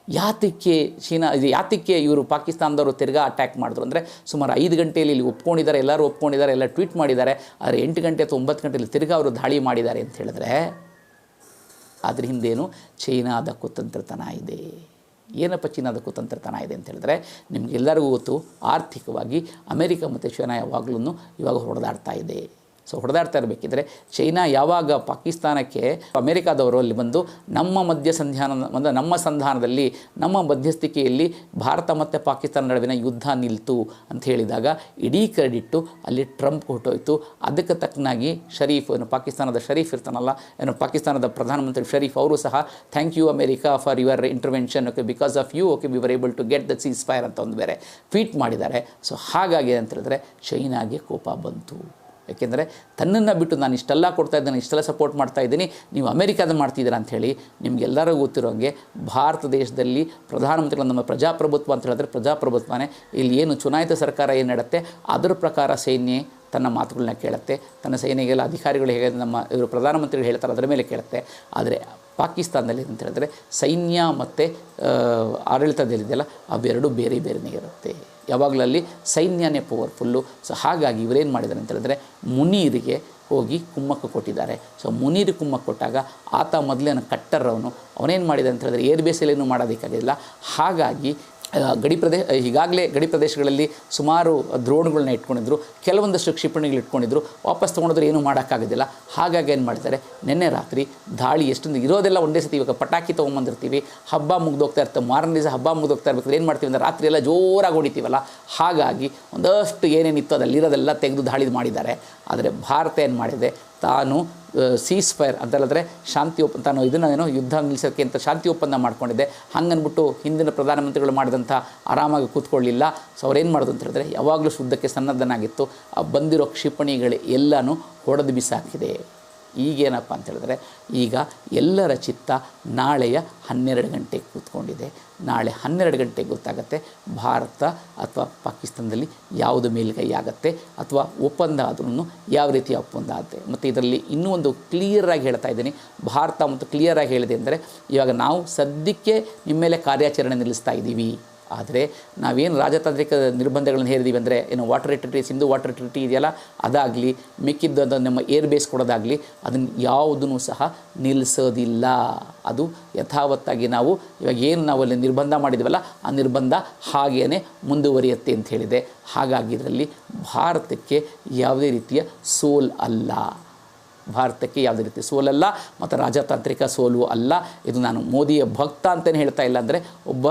ಯಾತಕ್ಕೆ ಚೀನಾ, ಇದು ಯಾತಕ್ಕೆ ಇವರು ಪಾಕಿಸ್ತಾನದವರು ತಿರ್ಗಾ ಅಟ್ಯಾಕ್ ಮಾಡಿದ್ರು ಅಂದರೆ ಸುಮಾರು ಐದು ಗಂಟೆಯಲ್ಲಿ ಇಲ್ಲಿ ಒಪ್ಕೊಂಡಿದ್ದಾರೆ, ಎಲ್ಲರೂ ಒಪ್ಕೊಂಡಿದ್ದಾರೆ, ಎಲ್ಲ ಟ್ವೀಟ್ ಮಾಡಿದ್ದಾರೆ, ಆದರೆ ಎಂಟು ಗಂಟೆ ಅಥವಾ ಒಂಬತ್ತು ಗಂಟೆಯಲ್ಲಿ ತಿರ್ಗಾ ಅವರು ದಾಳಿ ಮಾಡಿದ್ದಾರೆ ಅಂತ ಹೇಳಿದ್ರೆ ಅದ್ರ ಹಿಂದೇನು ಚೈನಾದ ಕುತಂತ್ರತನ ಇದೆ. ಏನಪ್ಪ ಚೀನಾದ ಕುತಂತ್ರತನ ಇದೆ ಅಂತ ಹೇಳಿದ್ರೆ ನಿಮಗೆಲ್ಲರಿಗೂ ಗೊತ್ತು, ಆರ್ಥಿಕವಾಗಿ ಅಮೆರಿಕ ಮತ್ತು ಚೈನಾ ಯಾವಾಗಲೂ ಇವಾಗ ಹೊಡೆದಾಡ್ತಾ ಇದೆ. ಸೊ ಹೊಡೆದಾಡ್ತಾ ಇರಬೇಕಿದ್ರೆ ಚೈನಾ ಯಾವಾಗ ಪಾಕಿಸ್ತಾನಕ್ಕೆ ಅಮೆರಿಕಾದವರು ಅಲ್ಲಿ ಬಂದು ನಮ್ಮ ಮಧ್ಯ ಸಂಧಾನ, ಅಂದರೆ ನಮ್ಮ ಸಂಧಾನದಲ್ಲಿ, ನಮ್ಮ ಮಧ್ಯಸ್ಥಿಕೆಯಲ್ಲಿ ಭಾರತ ಮತ್ತು ಪಾಕಿಸ್ತಾನ ನಡುವಿನ ಯುದ್ಧ ನಿಲ್ತು ಅಂತ ಹೇಳಿದಾಗ ಇಡೀ ಕ್ರೆಡಿಟ್ಟು ಅಲ್ಲಿ ಟ್ರಂಪ್ ಹೊಟ್ಟೋಯ್ತು ಅದಕ್ಕೆ ತಕ್ಕನಾಗಿ ಶರೀಫ್, ಏನು ಪಾಕಿಸ್ತಾನದ ಶರೀಫ್ ಇರ್ತಾನಲ್ಲ, ಏನು ಪಾಕಿಸ್ತಾನದ ಪ್ರಧಾನಮಂತ್ರಿ ಶರೀಫ್ ಅವರು ಸಹ thank you America for your intervention okay because of you okay we were able to get the ceasefire ಅಂತ ಒಂದು ಬೇರೆ ಟ್ವೀಟ್ ಮಾಡಿದ್ದಾರೆ. ಸೊ ಹಾಗಾಗಿ ಅಂತ ಹೇಳಿದ್ರೆ ಚೈನಾಗೆ ಕೋಪ ಬಂತು. ಯಾಕೆಂದರೆ ತನ್ನನ್ನು ಬಿಟ್ಟು ನಾನು ಇಷ್ಟೆಲ್ಲ ಕೊಡ್ತಾ ಇದ್ದೇನೆ, ಇಷ್ಟೆಲ್ಲ ಸಪೋರ್ಟ್ ಮಾಡ್ತಾ ಇದ್ದೀನಿ, ನೀವು ಅಮೆರಿಕಾದ ಮಾಡ್ತಿದ್ದೀರಾ ಅಂಥೇಳಿ ನಿಮಗೆಲ್ಲರಿಗೂ ಗೊತ್ತಿರೋಂಗೆ ಭಾರತ ದೇಶದಲ್ಲಿ ಪ್ರಧಾನಮಂತ್ರಿಗಳು ನಮ್ಮ ಪ್ರಜಾಪ್ರಭುತ್ವ ಅಂತ ಹೇಳಿದ್ರೆ ಪ್ರಜಾಪ್ರಭುತ್ವನೇ. ಇಲ್ಲಿ ಏನು ಚುನಾಯಿತ ಸರ್ಕಾರ ಏನು ನಡುತ್ತೆ ಅದರ ಪ್ರಕಾರ ಸೈನ್ಯ ತನ್ನ ಮಾತುಗಳನ್ನ ಕೇಳುತ್ತೆ. ತನ್ನ ಸೈನ್ಯಗೆಲ್ಲ ಅಧಿಕಾರಿಗಳು ಹೇಗೆ ನಮ್ಮ ಇವರು ಪ್ರಧಾನಮಂತ್ರಿಗಳು ಹೇಳ್ತಾರೆ, ಅದರ ಮೇಲೆ ಕೇಳುತ್ತೆ. ಆದರೆ ಪಾಕಿಸ್ತಾನದಲ್ಲಿ ಅಂತ ಹೇಳಿದ್ರೆ ಸೈನ್ಯ ಮತ್ತು ಆಡಳಿತದಲ್ಲಿದೆಯಲ್ಲ, ಅವೆರಡೂ ಬೇರೆ ಬೇರೆನೇ ಇರುತ್ತೆ. ಯಾವಾಗಲೂ ಅಲ್ಲಿ ಸೈನ್ಯನೇ ಪವರ್ಫುಲ್ಲು. ಸೊ ಹಾಗಾಗಿ ಇವರೇನು ಮಾಡಿದ್ದಾರೆ ಅಂತ ಹೇಳಿದ್ರೆ ಮುನೀರಿಗೆ ಹೋಗಿ ಕುಮ್ಮಕ್ಕ ಕೊಟ್ಟಿದ್ದಾರೆ. ಸೊ ಮುನೀರ್ ಕುಮ್ಮಕ್ಕ ಕೊಟ್ಟಾಗ ಆತ ಮೊದಲೇನು ಕಟ್ಟರ್ ಅವನು ಅವನೇನು ಮಾಡಿದ ಅಂತ ಹೇಳಿದ್ರೆ ಏರ್ ಬೇಸಲ್ಲೇನು ಮಾಡೋದಕ್ಕಾಗಿಲ್ಲ ಹಾಗಾಗಿ ಗಡಿ ಪ್ರದೇಶ ಈಗಾಗಲೇ ಗಡಿ ಪ್ರದೇಶಗಳಲ್ಲಿ ಸುಮಾರು ದ್ರೋಣ್ಗಳನ್ನ ಇಟ್ಕೊಂಡಿದ್ರು, ಕೆಲವೊಂದಷ್ಟು ಕ್ಷಿಪಣಿಗಳು ಇಟ್ಕೊಂಡಿದ್ರು, ವಾಪಸ್ ತೊಗೊಂಡಿದ್ರು ಏನೂ ಮಾಡೋಕ್ಕಾಗೋದಿಲ್ಲ. ಹಾಗಾಗಿ ಏನು ಮಾಡ್ತಾರೆ, ನಿನ್ನೆ ರಾತ್ರಿ ದಾಳಿ ಎಷ್ಟೊಂದು ಇರೋದೆಲ್ಲ ಒಂದೇ ಸತಿ ಇವಾಗ ಪಟಾಕಿ ತೊಗೊಂಬಂದಿರ್ತೀವಿ, ಹಬ್ಬ ಮುಗ್ದೋಗ್ತಾ ಇರ್ತವೆ ಮಾರನೇ ದಿವಸ ಹಬ್ಬ ಮುಗ್ದೋಗ್ತಾ ಇರ್ಬೇಕಾದ್ರೆ ಏನು ಮಾಡ್ತೀವಿ ಅಂದರೆ ರಾತ್ರಿ ಎಲ್ಲ ಜೋರಾಗಿ ಹೊಡಿತೀವಲ್ಲ. ಹಾಗಾಗಿ ಒಂದಷ್ಟು ಏನೇನಿತ್ತು ಅದಲ್ಲಿರೋದೆಲ್ಲ ತೆಗೆದು ದಾಳಿ ಮಾಡಿದ್ದಾರೆ. ಆದರೆ ಭಾರತ ಏನು ಮಾಡಿದೆ, ತಾನು ಸೀಸ್ ಫೈರ್ ಅಂತಲ್ಲದ್ರೆ ಶಾಂತಿ ಒಪ್ಪ ತಾನು ಇದನ್ನು ಏನೋ ಯುದ್ಧ ನಿಲ್ಲಿಸೋಕ್ಕೆ ಅಂತ ಶಾಂತಿ ಒಪ್ಪಂದ ಮಾಡ್ಕೊಂಡಿದ್ದೆ. ಹಂಗನ್ಬಿಟ್ಟು ಹಿಂದಿನ ಪ್ರಧಾನಮಂತ್ರಿಗಳು ಮಾಡಿದಂಥ ಆರಾಮಾಗಿ ಕೂತ್ಕೊಳ್ಳಿಲ್ಲ. ಸೊ ಅವ್ರೇನು ಮಾಡೋದು ಅಂತ ಹೇಳಿದ್ರೆ ಯಾವಾಗಲೂ ಶುದ್ಧಕ್ಕೆ ಸನ್ನದ್ಧನಾಗಿತ್ತು. ಆ ಬಂದಿರೋ ಕ್ಷಿಪಣಿಗಳು ಎಲ್ಲನೂ ಹೊಡೆದು ಬಿಸಾಕಿದೆ. ಈಗೇನಪ್ಪ ಅಂತ ಹೇಳಿದ್ರೆ ಈಗ ಎಲ್ಲರ ಚಿತ್ತ ನಾಳೆಯ ಹನ್ನೆರಡು ಗಂಟೆಗೆ ಕೂತ್ಕೊಂಡಿದೆ. ನಾಳೆ ಹನ್ನೆರಡು ಗಂಟೆಗೆ ಗೊತ್ತಾಗುತ್ತೆ. ಭಾರತ ಅಥವಾ ಪಾಕಿಸ್ತಾನದಲ್ಲಿ ಯಾವುದು ಮೇಲುಗೈ ಆಗುತ್ತೆ ಅಥವಾ ಒಪ್ಪಂದ ಆದ್ರೂ ಯಾವ ರೀತಿಯ ಒಪ್ಪಂದ ಆಗುತ್ತೆ ಮತ್ತು ಇದರಲ್ಲಿ ಇನ್ನೂ ಒಂದು ಕ್ಲಿಯರಾಗಿ ಹೇಳ್ತಾ ಇದ್ದೀನಿ. ಭಾರತ ಮತ್ತು ಕ್ಲಿಯರಾಗಿ ಹೇಳಿದೆ ಅಂದರೆ ಇವಾಗ ನಾವು ಸದ್ಯಕ್ಕೆ ನಿಮ್ಮ ಮೇಲೆ ಕಾರ್ಯಾಚರಣೆ ನಿಲ್ಲಿಸ್ತಾ ಇದ್ದೀವಿ. ಆದರೆ ನಾವೇನು ರಾಜತಾಂತ್ರಿಕ ನಿರ್ಬಂಧಗಳನ್ನು ಹೇರಿದೀವಿ ಅಂದರೆ ಏನು water treaty Sindhu water treaty ಇದೆಯಲ್ಲ, ಅದಾಗಲಿ, ಮಿಕ್ಕಿದ್ದು ನಮ್ಮ ಏರ್ ಬೇಸ್ ಕೊಡೋದಾಗಲಿ, ಅದನ್ನು ಯಾವುದನ್ನು ಸಹ ನಿಲ್ಲಿಸೋದಿಲ್ಲ. ಅದು ಯಥಾವತ್ತಾಗಿ ನಾವು ಇವಾಗ ಏನು ನಾವು ನಿರ್ಬಂಧ ಮಾಡಿದ್ವಲ್ಲ, ಆ ನಿರ್ಬಂಧ ಹಾಗೇ ಮುಂದುವರಿಯುತ್ತೆ ಅಂತ ಹೇಳಿದೆ. ಹಾಗಾಗಿ ಇದರಲ್ಲಿ ಭಾರತಕ್ಕೆ ಯಾವುದೇ ರೀತಿಯ ಸೋಲ್ ಅಲ್ಲ. ಭಾರತಕ್ಕೆ ಯಾವುದೇ ರೀತಿ ಸೋಲಲ್ಲ ಮತ್ತು ರಾಜತಾಂತ್ರಿಕ ಸೋಲು ಅಲ್ಲ. ಇದು ನಾನು ಮೋದಿಯ ಭಕ್ತ ಅಂತಲೇ ಹೇಳ್ತಾ ಇಲ್ಲ ಅಂದರೆ, ಒಬ್ಬ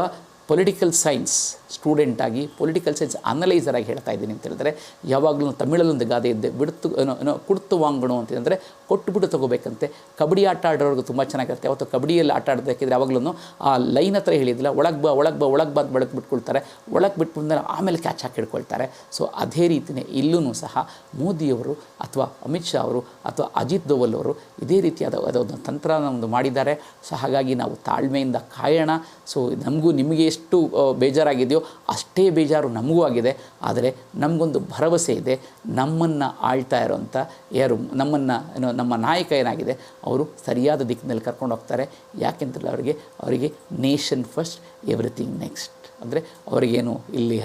ಪೊಲಿಟಿಕಲ್ ಸೈನ್ಸ್ ಸ್ಟೂಡೆಂಟಾಗಿ ಪೊಲಿಟಿಕಲ್ ಸೈನ್ಸ್ ಅನಲೈಸರ್ ಆಗಿ ಹೇಳ್ತಾ ಇದ್ದೀನಿ ಅಂತ ಹೇಳಿದ್ರೆ, ಯಾವಾಗಲೂ ತಮಿಳಲ್ಲೊಂದು ಗಾದೆ ಇದ್ದೆ ಬಿಡುತ್ತು ಏನೋ ಕುಡ್ತು ವಾಂಗಣು ಅಂತಂದರೆ ಕೊಟ್ಟುಬಿಟ್ಟು ತೊಗೋಬೇಕಂತೆ. ಕಬಡ್ಡಿ ಆಟ ಆಡೋರ್ಗು ತುಂಬ ಚೆನ್ನಾಗಿರುತ್ತೆ. ಅವತ್ತು ಕಬಡ್ಡಿಯಲ್ಲಿ ಆಟ ಆಡಬೇಕಿದ್ರೆ ಯಾವಾಗಲೂ ಆ ಲೈನ್ ಹತ್ರ ಹೇಳಿದಿಲ್ಲ ಒಳಗೆ ಬಾ ಒಳಗೆ ಬಾ, ಒಳಗೆ ಬಾದ್ ಬಳಕೆ ಬಿಟ್ಕೊಳ್ತಾರೆ. ಒಳಗೆ ಬಿಟ್ಬಿಟ್ಟು ಆಮೇಲೆ ಕ್ಯಾಚ್ ಹಾಕಿಡ್ಕೊಳ್ತಾರೆ ಸೊ ಅದೇ ರೀತಿಯೇ ಇಲ್ಲೂ ಸಹ ಮೋದಿಯವರು ಅಥವಾ ಅಮಿತ್ ಶಾ ಅವರು ಅಥವಾ ಅಜಿತ್ ದೋವಲ್ ಅವರು ಇದೇ ರೀತಿಯಾದ ಅದೊಂದು ತಂತ್ರನ ಒಂದು ಮಾಡಿದ್ದಾರೆ. ಸೊ, ಹಾಗಾಗಿ ನಾವು ತಾಳ್ಮೆಯಿಂದ ಕಾಯೋಣ. ಸೊ, ನಮಗೂ ನಿಮಗೆ ಎಷ್ಟು ಬೇಜಾರಾಗಿದೆಯೋ ಅಷ್ಟೇ ಬೇಜಾರು ನಮಗೂ ಆಗಿದೆ. ಆದರೆ ನಮಗೊಂದು ಭರವಸೆ ಇದೆ. ನಮ್ಮನ್ನು ಆಳ್ತಾ ಇರೋಂಥ ಯಾರು, ನಮ್ಮನ್ನು, ಏನೋ ನಮ್ಮ ನಾಯಕ ಏನಾಗಿದೆ, ಅವರು ಸರಿಯಾದ ದಿಕ್ಕಿನಲ್ಲಿ ಕರ್ಕೊಂಡು ಹೋಗ್ತಾರೆ. ಯಾಕೆಂತಲ್ಲ ಅವರಿಗೆ ಅವರಿಗೆ ನೇಷನ್ ಫಸ್ಟ್ ಎವ್ರಿಥಿಂಗ್ ನೆಕ್ಸ್ಟ್ ಅಂದರೆ ಅವರಿಗೇನು ಇಲ್ಲಿ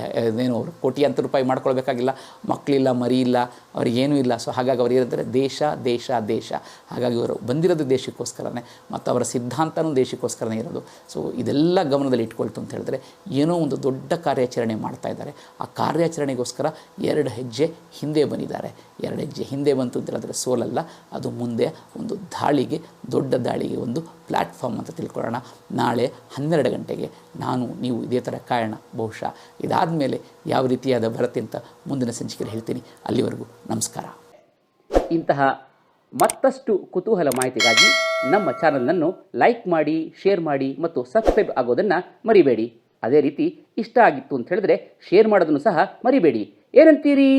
ಏನು ಅವರು ಕೋಟ್ಯಾಂತರ ರೂಪಾಯಿ ಮಾಡ್ಕೊಳ್ಬೇಕಾಗಿಲ್ಲ ಮಕ್ಕಳಿಲ್ಲ ಮರಿ ಇಲ್ಲ ಅವ್ರಿಗೇನೂ ಇಲ್ಲ. ಸೊ ಹಾಗಾಗಿ ಅವ್ರು ಏನಂದರೆ ದೇಶ ದೇಶ ದೇಶ. ಹಾಗಾಗಿ ಅವರು ಬಂದಿರೋದು ದೇಶಕ್ಕೋಸ್ಕರನೇ ಮತ್ತು ಅವರ ಸಿದ್ಧಾಂತನೂ ದೇಶಕ್ಕೋಸ್ಕರನೇ ಇರೋದು. ಸೊ ಇದೆಲ್ಲ ಗಮನದಲ್ಲಿ ಇಟ್ಕೊಳ್ತು ಅಂತ ಹೇಳಿದ್ರೆ ಏನೋ ಒಂದು ದೊಡ್ಡ ಕಾರ್ಯಾಚರಣೆ ಮಾಡ್ತಾ ಇದ್ದಾರೆ. ಆ ಕಾರ್ಯಾಚರಣೆಗೋಸ್ಕರ ಎರಡು ಹೆಜ್ಜೆ ಹಿಂದೆ ಬಂದಿದ್ದಾರೆ. ಎರಡು ಹೆಜ್ಜೆ ಹಿಂದೆ ಬಂತು ಅಂತ ಹೇಳಿದ್ರೆ ಸೋಲಲ್ಲ, ಅದು ಮುಂದೆ ಒಂದು ದಾಳಿಗೆ, ದೊಡ್ಡ ದಾಳಿಗೆ ಒಂದು ಪ್ಲ್ಯಾಟ್ಫಾರ್ಮ್ ಅಂತ ತಿಳ್ಕೊಳ್ಳೋಣ. ನಾಳೆ ಹನ್ನೆರಡು ಗಂಟೆಗೆ ನಾನು, ನೀವು ಇದೇ ಥರ ಕಾಯೋಣ ಬಹುಶಃ ಇದಾದ ಮೇಲೆ ಯಾವ ರೀತಿಯಾದ ಬರುತ್ತೆ ಅಂತ ಮುಂದಿನ ಸಂಚಿಕೆಯಲ್ಲಿ ಹೇಳ್ತೀನಿ. ಅಲ್ಲಿವರೆಗೂ ನಮಸ್ಕಾರ. ಇಂತಹ ಮತ್ತಷ್ಟು ಕುತೂಹಲ ಮಾಹಿತಿಗಾಗಿ ನಮ್ಮ ಚಾನಲನ್ನು ಲೈಕ್ ಮಾಡಿ, ಶೇರ್ ಮಾಡಿ ಮತ್ತು ಸಬ್ಸ್ಕ್ರೈಬ್ ಆಗೋದನ್ನು ಮರಿಬೇಡಿ. ಅದೇ ರೀತಿ ಇಷ್ಟ ಆಗಿತ್ತು ಅಂತ ಹೇಳಿದ್ರೆ ಶೇರ್ ಮಾಡೋದನ್ನು ಸಹ ಮರಿಬೇಡಿ. ಏನಂತೀರಿ?